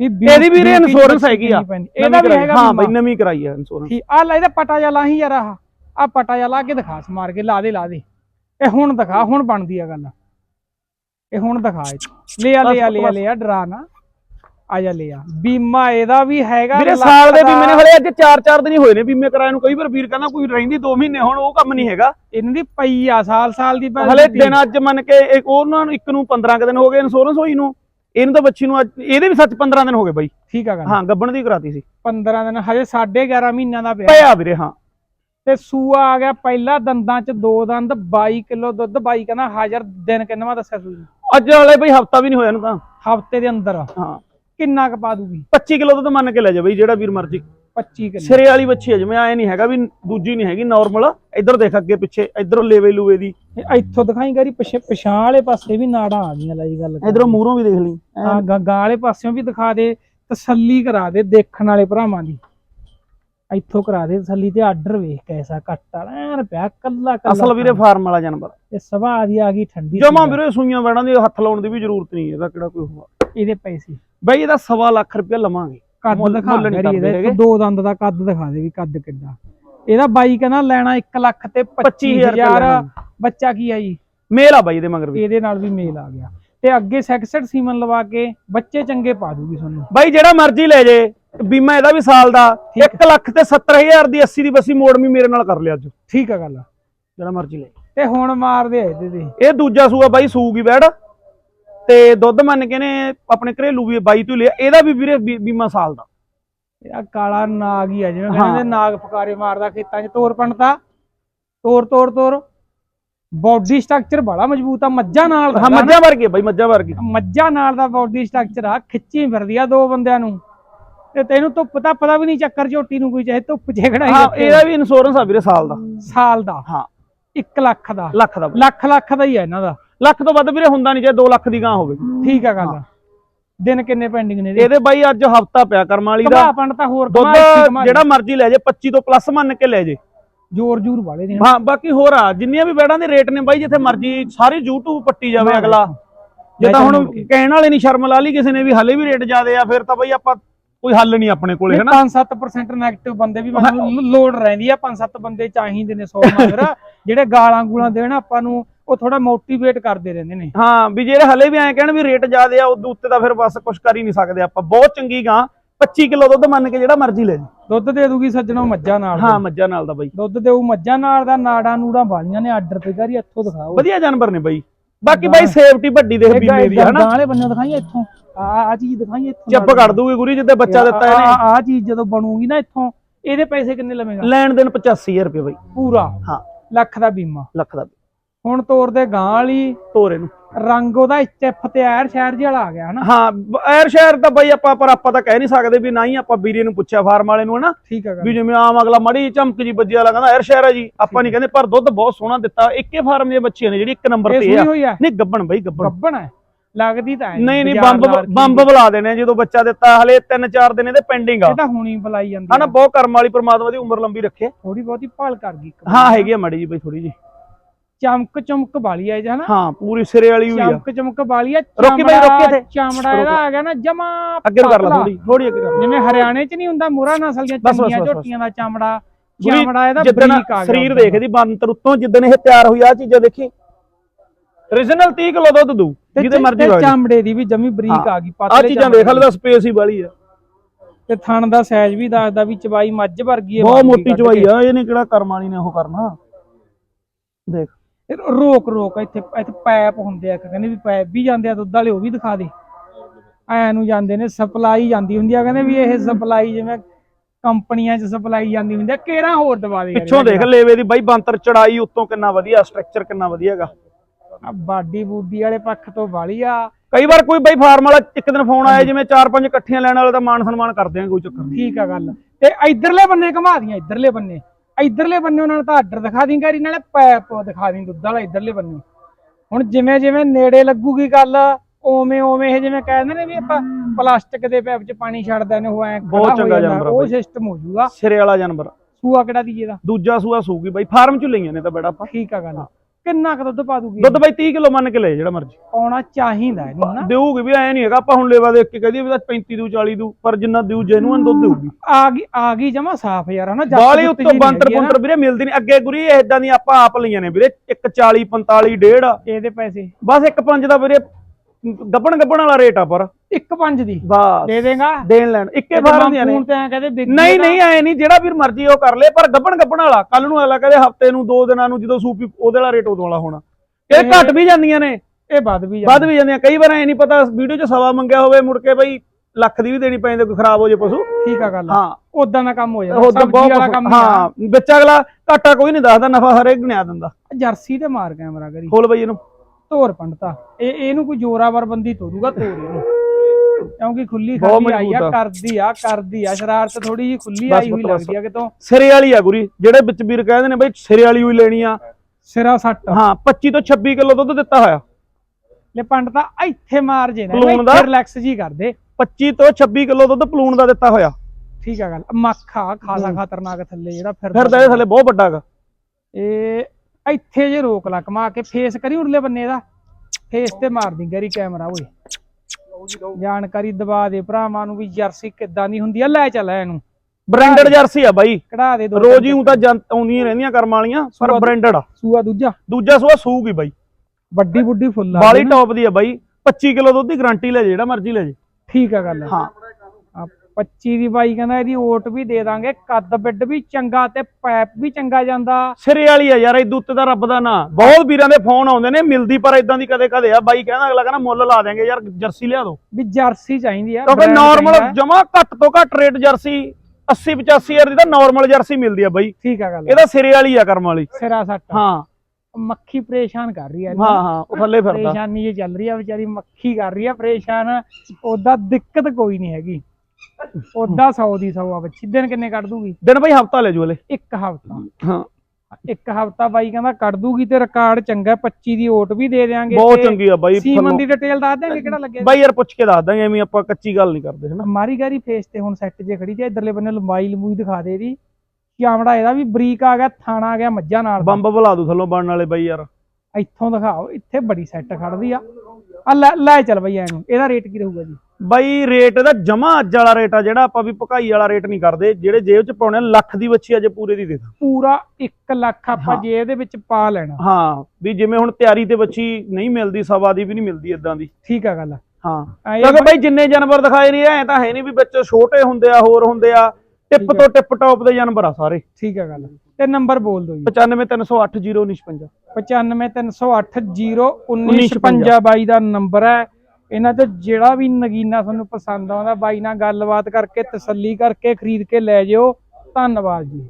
Speaker 2: ਵੀ
Speaker 1: ਇਹਦੀ ਵੀ ਇੰਸ਼ੋਰੈਂਸ
Speaker 2: ਦੀ
Speaker 1: ਹੈਗੀ ਆ।
Speaker 2: ਨਹੀਂ। ਇਹਦਾ ਵੀ ਹੈਗਾ
Speaker 1: ਹਾਂ। ਬਾਈ ਨਵੀਂ ਕਰਾਈ ਆ ਇੰਸ਼ੋਰੈਂਸ
Speaker 2: ਠੀਕ ਆ ਲੈ ਇਹਦਾ ਪਟਾ ਜਾ ਲਾਹੀ ਯਾਰ ਆਹ। ਆ ਪਟਾ ਜਾ ਲਾ ਕੇ ਦਿਖਾ ਸਮਾਰ ਕੇ ਲਾ ਦੇ ਲਾ ਦੇ। ਇਹ ਹੁਣ ਦਿਖਾ ਹੁਣ ਬਣਦੀ ਆ ਗੱਲ। ਇਹ ਹੁਣ ਦਿਖਾ ਇਹ ਲੈ ਆ ਲੈ ਆ ਲੈ ਆ ਲੈ ਆ ਡਰਾ ਨਾ। ਆ ਜਾ ਲੈ ਆ। ਬੀਮਾ ਇਹਦਾ ਵੀ ਹੈਗਾ ਲੱਖ
Speaker 1: ਸਾਲ ਦੇ। ਬੀਮੇ ਨੇ ਹਲੇ ਅੱਜ 4-4 ਦਿਨ ਹੀ ਹੋਏ ਨੇ ਬੀਮੇ ਕਰਾਏ ਨੂੰ। ਕਈ ਵਾਰ ਵੀਰ ਕਹਿੰਦਾ ਕੋਈ ਰਹਿੰਦੀ 2 ਮਹੀਨੇ ਹੁਣ ਉਹ ਕੰਮ ਨਹੀਂ ਹੈਗਾ।
Speaker 2: ਇਹਨਾਂ ਦੀ ਪਈ ਆ ਸਾਲ ਸਾਲ ਦੀ
Speaker 1: ਹਲੇ। ਦਿਨ ਅੱਜ ਮੰਨ ਕੇ ਇੱਕ ਉਹਨਾਂ ਨੂੰ ਇੱਕ ਨੂੰ 15 ਕੁ ਦਿਨ ਹੋ ਗਏ ਇੰਸ਼ੋਰੈਂਸ ਹੋਈ ਨੂੰ। ਇਹਨੂੰ ਤਾਂ ਬੱਚੀ ਨੂੰ ਅੱਜ ਇਹਦੇ ਵੀ ਸੱਚ 15 ਦਿਨ ਹੋ ਗਏ ਬਾਈ।
Speaker 2: ਠੀਕ ਆ ਗੱਲ।
Speaker 1: ਹਾਂ ਗੱਬਣ ਦੀ ਕਰਾਤੀ ਸੀ।
Speaker 2: 15 ਦਿਨ ਹਜੇ 11.5 ਮਹੀਨਿਆਂ ਦਾ ਪਿਆ।
Speaker 1: ਪਿਆ ਵੀਰੇ ਹਾਂ।
Speaker 2: ਤੇ ਸੂਆ ਆ ਗਿਆ ਪਹਿਲਾ ਦੰਦਾਂ ਚ ਦੋ ਦੰਦ 22 ਕਿਲੋ ਦੁੱਧ। ਬਾਈ ਕਹਿੰਦਾ ਹਾਜ਼ਰ ਦਿਨ ਕਿੰਨਵਾ ਦੱਸਿਆ ਸੂਈ
Speaker 1: ਅੱਜ ਵਾਲੇ ਬਈ ਹਫਤਾ ਵੀ ਨਹੀਂ ਹੋਇਆ ਇਹਨੂੰ ਤਾਂ।
Speaker 2: ਹਫ਼ਤੇ ਦੇ ਅੰਦਰ।
Speaker 1: ਹਾਂ।
Speaker 2: ਕਿੰਨਾ ਕੁ ਪਾ ਦੂਗੀ?
Speaker 1: 25 ਕਿਲੋ ਦੁੱਧ ਮੰਨ ਕੇ ਲੈ ਜਾ ਬਈ ਜਿਹੜਾ ਵੀਰ ਮਰਜ਼ੀ।
Speaker 2: 25 ਕਿਲੋ।
Speaker 1: ਸਿਰੇ ਵਾਲੀ ਬੱਚੀ ਹੈ ਜਿਵੇਂ ਐ ਨਹੀਂ ਹੈਗਾ ਵੀ ਦੂਜੀ ਨਹੀਂ ਹੈਗੀ ਨਾਰਮਲ ਇੱਧਰ ਦੇਖ ਅੱਗੇ ਪਿੱਛੇ ਇੱਧਰੋਂ ਲੇਵੇ ਲੂਵੇ ਦੀ।
Speaker 2: ਇੱਥੋਂ ਦਿਖਾਈ ਗਰੀ ਪਿਛੇ ਪਿਛਾਂ ਵਾਲੇ ਪਾਸੇ ਵੀ ਨਾੜਾਂ ਆ ਗਈਆਂ ਲੈ ਜੀ ਗੱਲ।
Speaker 1: ਇੱਧਰੋਂ ਮੂਹਰੋਂ ਵੀ ਦੇਖ ਲਈ।
Speaker 2: ਹਾਂ ਗਾਂ ਵਾਲੇ ਪਾਸਿਓਂ ਵੀ ਦਿਖਾ ਦੇ ਤਸੱਲੀ ਕਰਾ ਦੇ ਦੇਖਣ ਵਾਲੇ ਭਰਾਵਾਂ ਦੀ। ਇੱਥੋਂ ਕਰਾ ਦੇ ਤਸੱਲੀ ਤੇ ਆਰਡਰ ਵੇਖ ਕੈਸਾ ਕੱਟ ਵਾਲਾ ਐਨ ਪਿਆ ਕੱਲਾ ਕੱਲਾ
Speaker 1: ਅਸਲ ਵੀਰੇ ਫਾਰਮ ਵਾਲਾ ਜਾਨਵਰ।
Speaker 2: ਇਹ ਸਭਾ ਦੀ ਆ ਗਈ ਠੰਡੀ
Speaker 1: ਜਮਾ। ਵੀਰੇ ਸੂਈਆਂ ਬੈਣਾਂ ਦੀ ਹੱਥ ਲਾਉਣ ਦੀ ਵੀ ਜ਼ਰੂਰਤ ਨਹੀਂ ਇਹਦਾ ਕਿਹੜਾ ਕੋਈ ਹੋਆ
Speaker 2: ਇਹਦੇ ਪੈਸੇ।
Speaker 1: ਬਈ ਇਹਦਾ ਸਵਾ ਲੱਖ ਰੁਪਇਆ ਲਵਾਂਗੇ।
Speaker 2: ਕੱਦ ਦਿਖਾ ਗਰੀ ਇਹਦਾ ਦੋ ਦੰਦ ਦਾ ਕੱਦ ਦਿਖਾ ਦੇ ਵੀ ਕੱਦ ਕਿੱਡਾ। ਇਹਦਾ ਬਾਈ ਕਹਿੰਦਾ ਲੈਣਾ 1 ਲੱਖ ਤੇ
Speaker 1: 25,000
Speaker 2: 25000 ਬੱਚਾ ਕੀ ਆ ਜੀ?
Speaker 1: ਮੇਲ ਆ ਬਾਈ ਇਹਦੇ ਮਗਰ ਵੀ।
Speaker 2: ਇਹਦੇ ਨਾਲ ਵੀ ਮੇਲ ਆ ਗਿਆ। ਤੇ ਅੱਗੇ ਸੈਕਸਡ ਸੀਮਨ ਲਵਾ ਕੇ ਬੱਚੇ ਚੰਗੇ ਪਾ ਦੂਗੀ ਤੁਹਾਨੂੰ।
Speaker 1: ਬਾਈ ਜਿਹੜਾ ਮਰਜ਼ੀ ਲੈ ਜੇ ਬੀਮਾ ਇਹਦਾ ਵੀ ਸਾਲ ਦਾ। 1 ਲੱਖ ਤੇ 70000 ਦੀ 80 ਦੀ ਬੱਸੀ ਮੋੜਵੀਂ ਮੇਰੇ ਨਾਲ ਕਰ ਲਿਆ ਅੱਜ।
Speaker 2: ਠੀਕ ਆ ਗੱਲ
Speaker 1: ਜਿਹੜਾ ਮਰਜ਼ੀ ਲੈ।
Speaker 2: ਤੇ ਹੁਣ ਮਾਰਦੇ ਆ ਇਹਦੇ ਤੇ।
Speaker 1: ਇਹ ਦੂਜਾ ਸੂਆ ਬਾਈ ਸੂਗੀ ਬੈੜ ਤੇ ਦੁੱਧ ਮੰਨ ਕੇ ਨੇ ਆਪਣੇ ਘਰੇਲੂ ਵੀ ਬਾਈ ਤੋਂ ਲਿਆ। ਇਹਦਾ ਵੀ ਵੀਰੇ ਬੀਮਾ ਸਾਲ ਦਾ।
Speaker 2: ਇਹ ਕਾਲਾ ਨਾਗ ਹੀ ਆ
Speaker 1: ਹਾਂ।
Speaker 2: ਕਹਿੰਦੇ ਨਾਗ ਫਕਾਰੇ ਮਾਰਦਾ ਖੇਤਾਂ 'ਚ। ਤੋਰ ਪਣਤਾ ਤੋਰ ਤੋਰ ਤੋਰ। ਬਾਡੀ ਸਟਰਕਚਰ ਬੜਾ ਮਜ਼ਬੂਤ ਆ ਮੱਝਾਂ ਨਾਲ
Speaker 1: ਹਾਂ। ਮੱਝਾਂ ਵਰਗੀ ਬਾਈ ਮੱਝਾਂ ਵਰਗੀ।
Speaker 2: ਮੱਝਾਂ ਨਾਲ ਦਾ ਬਾਡੀ ਸਟਰਕਚਰ ਆ ਖਿੱਚੀ ਫਿਰਦੀ ਆ ਦੋ ਬੰਦਿਆਂ ਨੂੰ। ਤੇ ਤੈਨੂੰ ਧੁੱਪ ਤਾਂ ਪਤਾ ਵੀ ਨਹੀਂ ਚੱਕਰ ਝੋਟੀ ਨੂੰ ਕੋਈ ਚਾਹੇ ਧੁੱਪ ਚੇਖਣਾ ਹੀ।
Speaker 1: ਇਹਦਾ ਵੀ ਇੰਸ਼ੋਰੈਂਸ ਆ ਵੀਰੇ ਸਾਲ ਦਾ।
Speaker 2: ਸਾਲ ਦਾ।
Speaker 1: ਹਾਂ।
Speaker 2: 1 ਲੱਖ ਦਾ।
Speaker 1: ਲੱਖ ਦਾ।
Speaker 2: ਲੱਖ ਲੱਖ ਦਾ ਹੀ ਆ ਇਹਨਾਂ ਦਾ।
Speaker 1: ਲੱਖ ਤੋਂ ਵੱਧ ਵੀਰੇ ਹੁੰਦਾ ਨਹੀਂ ਜੇ 2 ਲੱਖ ਦੀ ਗਾਂ ਹੋਵੇ।
Speaker 2: ਠੀਕ ਆ ਗੱਲ। ਦਿਨ ਕਿੰਨੇ ਪੈਂਡਿੰਗ ਨੇ ਇਹਦੇ?
Speaker 1: ਬਾਈ ਅੱਜ ਹਫਤਾ ਪਿਆ ਕਰਮ ਵਾਲੀ ਦਾ।
Speaker 2: ਪੰਡ ਤਾਂ ਹੋਰ
Speaker 1: ਦੁੱਧ ਜਿਹੜਾ ਮਰਜ਼ੀ ਲੈ ਜੇ 25 ਤੋਂ ਪਲੱਸ ਮੰਨ ਕੇ ਲੈ ਜੇ।
Speaker 2: ਜੋਰ ਜੂਰ ਵਾਲੇ ਨੇ।
Speaker 1: ਹਾਂ ਬਾਕੀ ਹੋਰ ਆ ਜਿੰਨੀਆਂ ਵੀ ਬੈੜਾਂ ਦੇ ਰੇਟ ਨੇ ਬਾਈ ਜਿੱਥੇ ਮਰਜ਼ੀ ਸਾਰੀ YouTube ਪੱਟੀ ਜਾਵੇ ਅਗਲਾ। ਜੇ ਤਾਂ ਹੁਣ ਕਹਿਣ ਵਾਲੇ ਨਹੀਂ ਸ਼ਰਮ ਲਾ ਲਈ ਕਿਸੇ ਨੇ ਵੀ ਹਲੇ ਵੀ ਰੇਟ ਜ਼ਿਆਦੇ ਆ ਫਿਰ ਤਾਂ ਬਾਈ ਆਪਾਂ ਕੋਈ ਹੱਲ ਨਹੀਂ ਆਪਣੇ ਕੋਲੇ ਹੈਨਾ?
Speaker 2: 5-7% 네ਗੇਟਿਵ ਬੰਦੇ ਵੀ ਮੈਨੂੰ ਲ- ਲੋੜ ਰਹਿੰਦੀ ਆ 5-7 ਬੰਦੇ ਚਾਹੀਦੇ ਨੇ 100 ਮਗਰ। ਜਿਹੜੇ ਗਾਲਾਂ ਗੂਲਾਂ ਦੇਣ ਆਪਾਂ ਨੂੰ ਉਹ ਥੋੜਾ ਮੋਟੀਵੇਟ ਕਰਦੇ ਰਹਿੰਦੇ ਨੇ।
Speaker 1: ਹਾਂ ਵੀ ਜਿਹੜੇ ਹਲੇ ਵੀ ਐਂ ਕਹਿਣ ਵੀ ਰੇਟ ਜ਼ਿਆਦੇ ਆ ਉਦੋਂ ਉੱਤੇ ਤਾਂ ਫਿਰ ਬਸ ਕੁਝ ਕਰ ਹੀ ਨਹੀਂ ਸਕਦੇ ਆਪਾਂ। ਬਹੁਤ ਚੰਗੀ ਗਾਂ। 25 ਕਿਲੋ ਦੁੱਧ ਮੰਨ ਕੇ ਜਿਹੜਾ ਮਰਜ਼ੀ ਲੈ ਜੀ
Speaker 2: ਦੁੱਧ ਦੇ ਦੂਗੀ ਸੱਜਣੋਂ ਮੱਝਾਂ ਨਾਲ
Speaker 1: ਹਾਂ ਮੱਝਾਂ ਨਾਲ ਦਾ ਬਾਈ।
Speaker 2: ਦੁੱਧ ਦੇਊ ਮੱਝਾਂ ਨਾਲ ਦਾ ਨਾੜਾਂ ਨੂੜਾਂ ਵਾਲੀਆਂ ਨੇ ਆਰਡਰ ਤੇ ਕਰੀ ਇੱਥੋਂ ਦਿਖਾਓ।
Speaker 1: ਵਧੀਆ ਜਾਨਵਰ ਨੇ ਬਾਈ। ਬਾਕੀ ਬਾਈ ਸੇਫਟੀ ਵੱਡੀ ਦੇਖ ਬੀਮੇ ਦੀ ਹਨਾ
Speaker 2: ਵਾਲੇ ਬੰਨੇ ਦਿਖਾਈਏ ਇੱਥੋਂ। ਆ ਆ ਚੀਜ਼ ਦਿਖਾਈਏ ਇੱਥੋਂ
Speaker 1: ਚੱਪ ਕੱਢ ਦੂਗੀ ਗੁਰੀ ਜਿੱਦੇ ਬੱਚਾ ਦਿੱਤਾ ਇਹਨੇ।
Speaker 2: ਆ ਆ ਚੀਜ਼ ਜਦੋਂ ਬਣੂਗੀ ਨਾ ਇੱਥੋਂ ਇਹਦੇ ਪੈਸੇ ਕਿੰਨੇ ਲਵੇਂਗਾ?
Speaker 1: ਲੈਣ ਦੇਣ 85000 ਰੁਪਏ ਬਾਈ।
Speaker 2: ਪੂਰਾ?
Speaker 1: ਹਾਂ।
Speaker 2: ਲੱਖ ਦਾ ਬੀਮਾ।
Speaker 1: ਲੱਖ ਦਾ
Speaker 2: ਹੁਣ ਤੋਰ ਦੇ ਗਾਂ ਵਾਲੀ।
Speaker 1: ਤੋਰੇ ਨੂੰ
Speaker 2: ਰੰਗ ਉਹਦਾ ਐਚਐਫ ਤੇ ਐਰ ਸ਼ਹਿਰ ਜਿਹਾ ਆ ਗਿਆ ਹਨਾ?
Speaker 1: ਹਾਂ ਐਰ ਸ਼ਹਿਰ ਤਾਂ ਬਾਈ ਆਪਾਂ ਪਰ ਆਪਾਂ ਤਾਂ ਕਹਿ ਨਹੀਂ ਸਕਦੇ ਵੀ ਨਾ ਹੀ ਆਪਾਂ ਵੀਰੇ ਨੂੰ ਪੁੱਛਿਆ ਫਾਰਮ ਵਾਲੇ ਨੂੰ ਹਨਾ?
Speaker 2: ਠੀਕ ਆ
Speaker 1: ਵੀ ਜਿਵੇਂ ਆਮ ਅਗਲਾ ਮੜੀ ਚਮਕ ਜੀ ਬੱਜੀ ਵਾਲਾ ਕਹਿੰਦਾ ਐਰ ਸ਼ਹਿਰ ਹੈ ਜੀ। ਆਪਾਂ ਨਹੀਂ ਕਹਿੰਦੇ ਪਰ ਦੁੱਧ ਬਹੁਤ ਸੋਹਣਾ ਦਿੱਤਾ। ਇੱਕੇ ਫਾਰਮ ਦੀਆਂ ਬੱਚੀਆਂ ਨੇ ਜਿਹੜੀ ਇੱਕ ਨੰਬਰ ਤੇ ਆ। ਨਹੀਂ ਗੱਬਣ ਬਾਈ ਗੱਬਣ।
Speaker 2: ਗੱਬਣ ਹੈ ਲੱਗਦੀ ਤਾਂ ਹੈ ਨੀ,
Speaker 1: ਨਹੀਂ ਨਹੀਂ ਬੰਬ। ਬੰਬ ਬੁਲਾ ਦੇਣੇ ਜਦੋਂ ਬੱਚਾ ਦਿੱਤਾ ਹਲੇ 3-4 ਦਿਨ ਇਹਦੇ ਪੈਂਡਿੰਗ ਆ।
Speaker 2: ਇਹ ਤਾਂ ਹੁਣੀ ਬੁਲਾਈ ਜਾਂਦੀ
Speaker 1: ਹਨਾ ਬਹੁਤ ਕਰਮ ਵਾਲੀ ਪ੍ਰਮਾਤਮਾ ਦੀ ਉਮਰ ਲੰਬੀ ਰੱਖੇ।
Speaker 2: ਥੋੜੀ ਬਹੁਤੀ ਭਾਲ ਕਰ ਗਈ
Speaker 1: ਹਾਂ ਹੈਗੀ ਆ ਮੜੀ ਜੀ ਬਾਈ ਥੋੜੀ ਜੀ
Speaker 2: ਚਮਕ ਚਮਕ ਵਾਲੀ ਆ ਇਹ ਹਨਾ
Speaker 1: ਹਾਂ ਪੂਰੀ ਸਿਰੇ ਵਾਲੀ ਹੋਈ ਆ
Speaker 2: ਚਮਕ ਚਮਕ ਵਾਲੀ ਆ
Speaker 1: ਰੋਕੀ ਬਾਈ, ਰੋਕੀ ਇੱਥੇ।
Speaker 2: ਚਮੜਾ ਇਹਦਾ ਆ ਗਿਆ ਨਾ ਜਮਾ
Speaker 1: ਅੱਗੇ ਕਰ ਲਾ ਥੋੜੀ ਥੋੜੀ ਅੱਗੇ ਕਰ ਲਾ
Speaker 2: ਜਿਵੇਂ ਹਰਿਆਣੇ 'ਚ ਨਹੀਂ ਹੁੰਦਾ ਮੁਰਾ ਨਸਲ ਦੀਆਂ ਚੰਗੀਆਂ। ਝੋਟੀਆਂ ਦਾ ਚਮੜਾ ਚਮੜਾ ਇਹਦਾ ਬਰੀਕ ਆ ਗਿਆ
Speaker 1: ਸਰੀਰ। ਦੇਖਦੀ ਬੰਤਰ ਉੱਤੋਂ ਜਿੱਦਣ ਇਹ ਤਿਆਰ ਹੋਈ ਆ ਚੀਜ਼ਾਂ ਦੇਖੀ ਰੀਜਨਲ 30 ਕਿਲੋ ਦੁੱਧ ਦੂ ਜਿਹਦੇ ਮਰਜ਼ੀ
Speaker 2: ਤੇ
Speaker 1: ਵਗ
Speaker 2: ਚਮੜੇ ਦੀ ਵੀ ਜਮੀ ਬਰੀਕ। ਆ ਗਈ
Speaker 1: ਆ
Speaker 2: ਪਤਲੇ
Speaker 1: ਚੀਜ਼ਾਂ
Speaker 2: ਚਮੜੇ
Speaker 1: ਦੇਖ। ਹਲੇ ਦਾ ਸਪੇਸ ਹੀ ਵਾਲੀ ਆ
Speaker 2: ਤੇ ਥਣ ਦਾ ਸਾਈਜ਼ ਵੀ ਦੱਸਦਾ ਵੀ ਚਵਾਈ ਮੱਝ ਵਰਗੀ ਹੈ
Speaker 1: ਬਹੁਤ ਮੋਟੀ ਚਵਾਈ। ਆ ਇਹਨੇ ਕਿਹੜਾ ਕਰਮ ਵਾਲੀ ਨੇ ਉਹ ਕਰਨਾ ਦੇਖ
Speaker 2: ਇਹ ਰੋਕ ਰੋਕ ਇੱਥੇ ਇੱਥੇ ਪੈਪ ਹੁੰਦੇ ਆ ਕਹਿੰਦੇ ਵੀ ਪੈਪ ਵੀ ਜਾਂਦੇ ਆ ਦੁੱਧ ਵਾਲੇ ਉਹ ਵੀ ਦਿਖਾ ਦੇ। ਐ ਨੂੰ ਜਾਂਦੇ ਨੇ ਸਪਲਾਈ ਜਾਂਦੀ ਹੁੰਦੀ ਆ ਕਹਿੰਦੇ ਵੀ ਇਹ ਸਪਲਾਈ ਜਿਵੇਂ ਕੰਪਨੀਆਂ 'ਚ ਸਪਲਾਈ ਜਾਂਦੀ ਹੁੰਦੀ ਆ ਕਿਹੜਾ ਹੋਰ ਦਵਾ ਦੇ
Speaker 1: ਪਿੱਛੋਂ ਦੇਖ ਲੇਵੇ ਦੀ ਬਾਈ ਬੰਤਰ ਚੜਾਈ ਉੱਤੋਂ ਕਿੰਨਾ ਵਧੀਆ ਸਟਰਕਚਰ ਕਿੰਨਾ ਵਧੀਆਗਾ
Speaker 2: ਬਾਡੀ ਬੂਡੀ ਵਾਲੇ ਪੱਖ ਤੋਂ ਵਾਲੀ ਆ।
Speaker 1: ਕਈ ਵਾਰ ਕੋਈ ਬਾਈ ਫਾਰਮ ਵਾਲਾ ਇੱਕ ਦਿਨ ਫੋਨ ਆਇਆ ਜਿਵੇਂ ਚਾਰ ਪੰਜ ਇਕੱਠੀਆਂ ਲੈਣ ਵਾਲੇ ਦਾ ਮਾਨ ਸਨਮਾਨ ਕਰਦੇ ਆ ਕੋਈ ਚੱਕਰ ਨਹੀਂ
Speaker 2: ਠੀਕ ਆ ਗੱਲ। ਤੇ ਇਧਰਲੇ ਬੰਨੇ ਘੁਮਾ ਦੀਆਂ ਇਧਰਲੇ ਬੰਨੇ। ਇਧਰਲੇ ਬੰਨੇ ਉਹਨਾਂ ਨੇ ਤਾਂ ਆਰਡਰ ਦਿਖਾ ਦੀ ਗਾਰੀ ਨਾਲੇ ਪੈਪ ਦਿਖਾ ਦੀ ਦੁੱਧ ਵਾਲਾ ਇਧਰਲੇ ਬੰਨੇ ਹੁਣ ਜਿਵੇਂ ਜਿਵੇਂ ਨੇੜੇ ਲੱਗੂਗੀ ਗੱਲ ਉਵੇਂ ਉਵੇਂ ਇਹ ਜਿਵੇਂ ਕਹਿੰਦੇ ਨੇ ਵੀ ਆਪਾਂ ਪਲਾਸਟਿਕ ਦੇ ਪੈਪ 'ਚ ਪਾਣੀ ਛੱਡਦੇ ਨੇ ਉਹ ਐ
Speaker 1: ਬਹੁਤ ਚੰਗਾ ਜਾਨਵਰ
Speaker 2: ਉਹ। ਸਿਸਟਮ ਹੋ ਜਾਊਗਾ।
Speaker 1: ਸਿਰੇ ਵਾਲਾ ਜਾਨਵਰ।
Speaker 2: ਸੂਆ ਕਿਹੜਾ ਦੀ? ਇਹਦਾ
Speaker 1: ਦੂਜਾ ਸੂਆ ਸੂਗੀ ਬਾਈ ਫਾਰਮ ਚ ਲਈਆਂ ਨੇ ਤਾਂ ਬੜਾ ਆਪਾਂ।
Speaker 2: ਠੀਕ ਆ ਗੱਲ। ਕਿੰਨਾ ਕੁ ਦੁੱਧ ਪਾ ਦੂਗੀ?
Speaker 1: ਦੁੱਧ ਬਾਈ 30 ਕਿਲੋ ਮੰਨ ਕੇ ਲੈ ਜਿਹੜਾ ਮਰਜ਼ੀ।
Speaker 2: ਪਾਉਣਾ ਚਾਹੀਦਾ ਇਹਨੂੰ ਨਾ।
Speaker 1: ਦੇਊਗੀ ਵੀ ਐ ਨਹੀਂ ਹੈਗਾ ਆਪਾਂ ਹੁਣ ਲੇਵਾ ਦੇਖ ਕੇ ਕਹਦੀ ਵੀ ਤਾਂ 35 ਦੂ 40 ਦੂ ਪਰ ਜਿੰਨਾ ਦਿਊ ਜੈਨੂਅਨ ਦੁੱਧ ਦੇਊਗੀ।
Speaker 2: ਆ ਗਈ ਆ ਗਈ ਜਮਾ ਸਾਫ਼ ਯਾਰ ਹਨਾ
Speaker 1: ਬਾਲੇ ਉੱਤੋਂ ਬੰਤਰ। ਬੰਤਰ ਵੀਰੇ ਮਿਲਦੀ ਨਹੀਂ। ਅੱਗੇ ਗੁਰੀ ਇਦਾਂ ਦੀ ਆਪਾਂ ਆਪ ਲਈਆਂ ਨੇ ਵੀਰੇ ਇੱਕ 40 45 ਡੇਢ।
Speaker 2: ਇਹਦੇ ਪੈਸੇ।
Speaker 1: ਬਸ ਇੱਕ ਪੰਜ ਦਾ ਵੀਰੇ ਗੱਬਣ ਗੱਬਣ ਵਾਲਾ ਰੇਟ ਆ ਪਰ।
Speaker 2: ਇੱਕ ਪੰਜ ਦੀ।
Speaker 1: ਬਸ।
Speaker 2: ਦੇ ਦੇਗਾ?
Speaker 1: ਦੇਣ ਲੈਣ। ਇੱਕੇ ਫਾਰਮ ਦੀਆਂ ਨੇ
Speaker 2: ਤੇ ਕਹਦੇ
Speaker 1: ਨਹੀਂ ਨਹੀਂ ਐ ਨਹੀਂ ਜਿਹੜਾ ਵੀਰ ਮਰਜ਼ੀ ਉਹ ਕਰ ਲੇ ਪਰ ਗੱਬਣ ਗੱਬਣ ਵਾਲਾ ਕੱਲ ਨੂੰ ਅਗਲਾ ਕਹਦੇ ਹਫ਼ਤੇ ਨੂੰ ਦੋ ਦਿਨਾਂ ਨੂੰ ਜਦੋਂ ਸੂਪੀ ਉਹਦੇ ਵਾਲਾ ਰੇਟ ਉਦੋਂ ਵਾਲਾ ਹੋਣਾ। ਇਹ ਘਟ ਵੀ ਜਾਂਦੀਆਂ ਨੇ।
Speaker 2: ਇਹ ਵੱਧ ਵੀ
Speaker 1: ਵੱਧ ਵੀ ਜਾਂਦੀਆਂ। ਕਈ ਵਾਰ ਐ ਨਹੀਂ ਪਤਾ ਵੀਡੀਓ 'ਚ ਸਵਾ ਮੰਗਿਆ ਹੋਵੇ ਮੁੜ ਕੇ ਬਈ ਲੱਖ ਦੀ ਵੀ ਦੇਣੀ ਪੈਂਦੀ ਕੋਈ ਖਰਾਬ ਹੋ ਜੇ ਪਸ਼ੂ।
Speaker 2: ਠੀਕ ਆ ਗੱਲ।
Speaker 1: ਹਾਂ।
Speaker 2: ਉਦਾਂ ਦਾ ਕੰਮ ਹੋ ਜਾਂਦਾ। ਸਬਜ਼ੀ
Speaker 1: ਬਹੁਤ
Speaker 2: ਵਾਲਾ ਕੰਮ ਹੀ
Speaker 1: ਵਿੱਚ ਅਗਲਾ ਘਾਟਾ ਕੋਈ ਨਹੀਂ ਦੱਸਦਾ ਨਫਾ ਹਰੇਕ ਗਿਣਿਆ ਦਿੰਦਾ।
Speaker 2: ਜਰਸੀ ਤੇ ਮਾਰ ਕੈਮਰਾ ਕਰੀ।
Speaker 1: ਖੋਲ ਬਈ ਇਹਨੂੰ।
Speaker 2: ਧੋਰ ਪੰਡਤਾ। ਇਹ ਇਹਨੂੰ ਕੋਈ ਜ਼ੋਰਾਵਰ ਬੰਦੀ ਤੋਰੂਗਾ ਤੋਰ ਇਹਨੂੰ। ਕਿਉਂਕਿ ਖੁੱਲੀ ਖਾਲੀ ਆਈ ਆ। ਕਰਦੀ ਆ ਕਰਦੀ ਆ ਸ਼ਰਾਰਤ ਥੋੜੀ ਜੀ ਖੁੱਲੀ ਆਈ ਹੋਈ ਲੱਗਦੀ ਆ ਕਿਤੋਂ?
Speaker 1: ਸਿਰੇ ਵਾਲੀ ਆ ਗੁਰੀ ਜਿਹੜੇ ਵਿੱਚ ਵੀਰ ਕਹਿੰਦੇ ਨੇ ਬਈ ਸਿਰੇ ਵਾਲੀ ਹੋਈ ਲੈਣੀ ਆ।
Speaker 2: ਸਿਰਾ ਸੱਟ।
Speaker 1: ਹਾਂ 25 ਤੋਂ 26 ਕਿਲੋ ਦੁੱਧ ਦਿੱਤਾ ਹੋਇਆ।
Speaker 2: ਲੈ ਪੰਡਤਾ ਇੱਥੇ ਮਾਰ ਜੇ ਨਾ? ਇੱਥੇ ਰਿਲੈਕਸ ਜੀ ਕਰਦੇ
Speaker 1: 25 ਤੋਂ 26 ਕਿਲੋ ਦੁੱਧ ਪਲੂਣ ਦਾ ਦਿੱਤਾ ਹੋਇਆ।
Speaker 2: ਠੀਕ ਆ ਗੱਲ ਮੱਖਾ ਖਾਸਾ ਖਤਰਨਾਕ ਥੱਲੇ ਜਿਹੜਾ
Speaker 1: ਫਿਰ
Speaker 2: ਫਿਰਦਾ
Speaker 1: ਤਾਂ ਇਹ ਥੱਲੇ ਬਹੁਤ ਵੱਡਾ ਗਾ
Speaker 2: ਇਹ ਇੱਥੇ ਜੇ ਰੋਕ ਲਾ ਕਮਾ ਕੇ ਫੇਸ ਕਰੀ ਉਰਲੇ ਬੰਨੇ ਦਾ। ਫੇਸ ਤੇ ਮਾਰ ਦੀ ਗਰੀ ਕੈਮਰਾ ਓਏ। ਜਾਣਕਾਰੀ ਦਬਾ ਦੇ ਭਰਾਵਾਂ ਨੂੰ ਵੀ ਜਰਸੀ ਕਿੱਦਾਂ ਦੀ ਹੁੰਦੀ ਆ ਲੈ ਚੱਲ ਇਹਨੂੰ।
Speaker 1: ਬ੍ਰਾਂਡਡ ਜਰਸੀ ਆ ਬਾਈ।
Speaker 2: ਕਢਾ ਦੇ ਦੋ
Speaker 1: ਰੋਜ਼ ਹੀ ਉਂ ਤਾਂ ਆਉਂਦੀਆਂ ਰਹਿੰਦੀਆਂ ਕਰਮ ਵਾਲੀਆਂ ਪਰ ਬ੍ਰਾਂਡਡ ਆ।
Speaker 2: ਸੂਆ ਦੂਜਾ?
Speaker 1: ਦੂਜਾ ਸੂਆ ਸੂਗੀ ਬਾਈ।
Speaker 2: ਵੱਡੀ ਬੁੱਢੀ ਫੁੱਲ ਆ
Speaker 1: ਬਾਲੀ ਟੌਪ ਦੀ ਆ ਬਾਈ। 25 ਕਿਲੋ ਦੁੱਧ ਦੀ ਗਾਰੰਟੀ ਲੈ ਜੇ ਜਿਹੜਾ ਮਰਜ਼ੀ ਲੈ ਜੇ।
Speaker 2: ਠੀਕ ਆ ਗੱਲ।
Speaker 1: ਹਾਂ।
Speaker 2: 25 ਦੀ ਬਾਈ ਕਹਿੰਦਾ ਇਹਦੀ ਓਟ ਵੀ ਦੇ ਦਾਂਗੇ ਕੱਦ ਬਿੱਡ ਵੀ ਚੰਗਾ ਤੇ ਪੈਪ ਵੀ ਚੰਗਾ ਜਾਂਦਾ।
Speaker 1: ਸਿਰੇ ਵਾਲੀ ਆ ਯਾਰ ਇਦੋਂ ਉੱਤੇ ਦਾ ਰੱਬ ਦਾ ਨਾਂ। ਬਹੁਤ ਵੀਰਾਂ ਦੇ ਫੋਨ ਆਉਂਦੇ ਨੇ ਮਿਲਦੀ ਪਰ ਇਦਾਂ ਦੀ ਕਦੇ ਕਦੇ ਆ। ਬਾਈ ਕਹਿੰਦਾ ਅਗਲਾ ਕਹਿੰਦਾ ਮੁੱਲ ਲਾ ਦੇਾਂਗੇ ਯਾਰ ਜਰਸੀ ਲਿਆ ਦਿਓ
Speaker 2: ਵੀ ਜਰਸੀ ਚਾਹੀਦੀ ਆ
Speaker 1: ਕਿਉਂਕਿ ਨਾਰਮਲ। ਜਮਾ ਘੱਟ ਤੋਂ ਘੱਟ ਰੇਟ ਜਰਸੀ 80 85 ਹਜ਼ਾਰ ਦੀ ਤਾਂ ਨਾਰਮਲ ਜਰਸੀ ਮਿਲਦੀ ਆ ਬਾਈ।
Speaker 2: ਠੀਕ ਆ ਗੱਲ
Speaker 1: ਇਹਦਾ ਸਿਰੇ ਵਾਲੀ ਆ ਕਰਮ ਵਾਲੀ।
Speaker 2: ਸਿਰਾ ਸੱਟ।
Speaker 1: ਹਾਂ।
Speaker 2: ਮੱਖੀ ਪਰੇਸ਼ਾਨ ਕਰ ਰਹੀ ਆ ਇਹਨੂੰ।
Speaker 1: ਹਾਂ ਹਾਂ ਉਹ ਥੱਲੇ ਫਿਰਦਾ।
Speaker 2: ਪਰੇਸ਼ਾਨੀ ਜੇ ਚੱਲ ਰਹੀ ਆ ਵਿਚਾਰੀ ਮੱਖੀ ਕਰ ਰਹੀ ਆ ਪਰੇਸ਼ਾਨ। ਉਹਦਾ ਦਿੱਕਤ ਕੋਈ ਨਹੀਂ ਹੈਗੀ। ਉਹਦਾ 100 ਦੀ 100 ਆ ਬੱਚੀ ਦਿਨ ਕਿੰਨੇ ਕੱਢ ਦੂਗੀ?
Speaker 1: ਦਿਨ ਬਾਈ ਹਫਤਾ ਲੈ ਜੂ ਹਲੇ।
Speaker 2: ਇੱਕ ਹਫਤਾ।
Speaker 1: ਹਾਂ।
Speaker 2: ਇੱਕ ਹਫਤਾ ਬਾਈ ਕਹਿੰਦਾ ਕੱਢ ਦੂਗੀ ਤੇ ਰਿਕਾਰਡ ਚੰਗਾ 25 ਦੀ ਓਟ ਵੀ ਦੇ ਦੇਾਂਗੇ
Speaker 1: ਬਹੁਤ ਚੰਗੀ ਆ ਬਾਈ
Speaker 2: ਸੀਮਨ। ਦੀ ਡਿਟੇਲ ਦੱਸ ਦੇਂਗੇ ਕਿਹੜਾ ਲੱਗਿਆ।
Speaker 1: ਬਾਈ ਯਾਰ ਪੁੱਛ ਕੇ ਦੱਸ ਦਾਂਗੇ ਐਵੇਂ ਆਪਾਂ ਕੱਚੀ ਗੱਲ ਨਹੀਂ ਕਰਦੇ ਹਨਾ?
Speaker 2: ਮਾਰੀ ਗਾਰੀ ਫੇਸ ਤੇ ਹੁਣ ਸੈੱਟ ਜੇ ਖੜੀ ਤੇ ਇਧਰਲੇ ਬੰਨੇ ਲੰਬਾਈ ਲੰਬੂਈ ਦਿਖਾ ਦੇ ਇਹਦੀ। ਚਾਮੜਾ ਇਹਦਾ ਵੀ ਬਰੀਕ ਆ ਗਿਆ ਥਾਣਾ ਆ ਗਿਆ ਮੱਝਾਂ ਨਾਲ।
Speaker 1: ਬੰਬ ਬੁਲਾ ਦੂ ਥੱਲੋਂ ਬਣਨ ਵਾਲੇ ਬਾਈ ਯਾਰ।
Speaker 2: ਇੱਥੋਂ ਦਿਖਾਓ ਇੱਥੇ ਬੜੀ ਸੈੱਟ ਖੜਦੀ ਆ। ਆ ਲੈ ਲੈ ਚੱਲ ਬਈ ਇਹਨੂੰ ਇਹਦਾ ਰੇਟ ਕੀ ਰਹੂਗਾ ਜੀ?
Speaker 1: ਬਾਈ ਰੇਟ ਇਹਦਾ ਜਮਾ ਅੱਜ ਵਾਲਾ ਰੇਟ ਆ ਜਿਹੜਾ ਆਪਾਂ ਵੀ ਭਕਾਈ ਵਾਲਾ ਰੇਟ ਨਹੀਂ ਕਰਦੇ ਜਿਹੜੇ ਜੇਬ 'ਚ ਪਾਉਣੇ ਲੱਖ ਦੀ ਬੱਚੀ ਅੱਜ ਪੂਰੇ ਦੀ ਦੇ ਦਾਂ।
Speaker 2: ਪੂਰਾ 1 ਲੱਖ ਆਪਾਂ
Speaker 1: ਹਾਂ।
Speaker 2: ਜੇ ਇਹਦੇ ਵਿੱਚ ਪਾ ਲੈਣਾ।
Speaker 1: ਹਾਂ ਵੀ ਜਿਵੇਂ ਹੁਣ ਤਿਆਰੀ ਤੇ ਬੱਚੀ ਨਹੀਂ ਮਿਲਦੀ ਸਵਾ ਦੀ ਵੀ ਨਹੀਂ ਮਿਲਦੀ ਇਦਾਂ ਦੀ।
Speaker 2: ਠੀਕ ਆ ਗੱਲ
Speaker 1: ਹਾਂ। ਕਿਉਂਕਿ ਬਾਈ ਜਿੰਨੇ ਜਾਨਵਰ ਦਿਖਾਏ ਨਹੀਂ ਐ ਤਾਂ ਹੈ ਨਹੀਂ ਵੀ ਵਿੱਚ ਛੋਟੇ ਹੁੰਦੇ ਆ ਹੋਰ ਹੁੰਦੇ ਆ ਟਿਪ। ਤੋਂ ਟਿਪ ਟੌਪ ਦੇ ਜਾਨਵਰ ਆ ਸਾਰੇ।
Speaker 2: ਠੀਕ ਆ ਗੱਲ ਤੇ ਨੰਬਰ ਬੋਲ ਦਿਓ ਜੀ।
Speaker 1: 9530801956
Speaker 2: 9530801956 ਬਾਈ ਦਾ ਨੰਬਰ ਹੈ। ਇਹਨਾਂ ਤੇ ਜਿਹੜਾ ਵੀ ਨਗੀਨਾ ਤੁਹਾਨੂੰ ਪਸੰਦ ਆਉਂਦਾ ਬਾਈ ਨਾਲ ਗੱਲਬਾਤ ਕਰਕੇ ਤਸੱਲੀ ਕਰਕੇ ਖਰੀਦ ਕੇ ਲੈ ਜਿਓ। ਧੰਨਵਾਦ ਜੀ।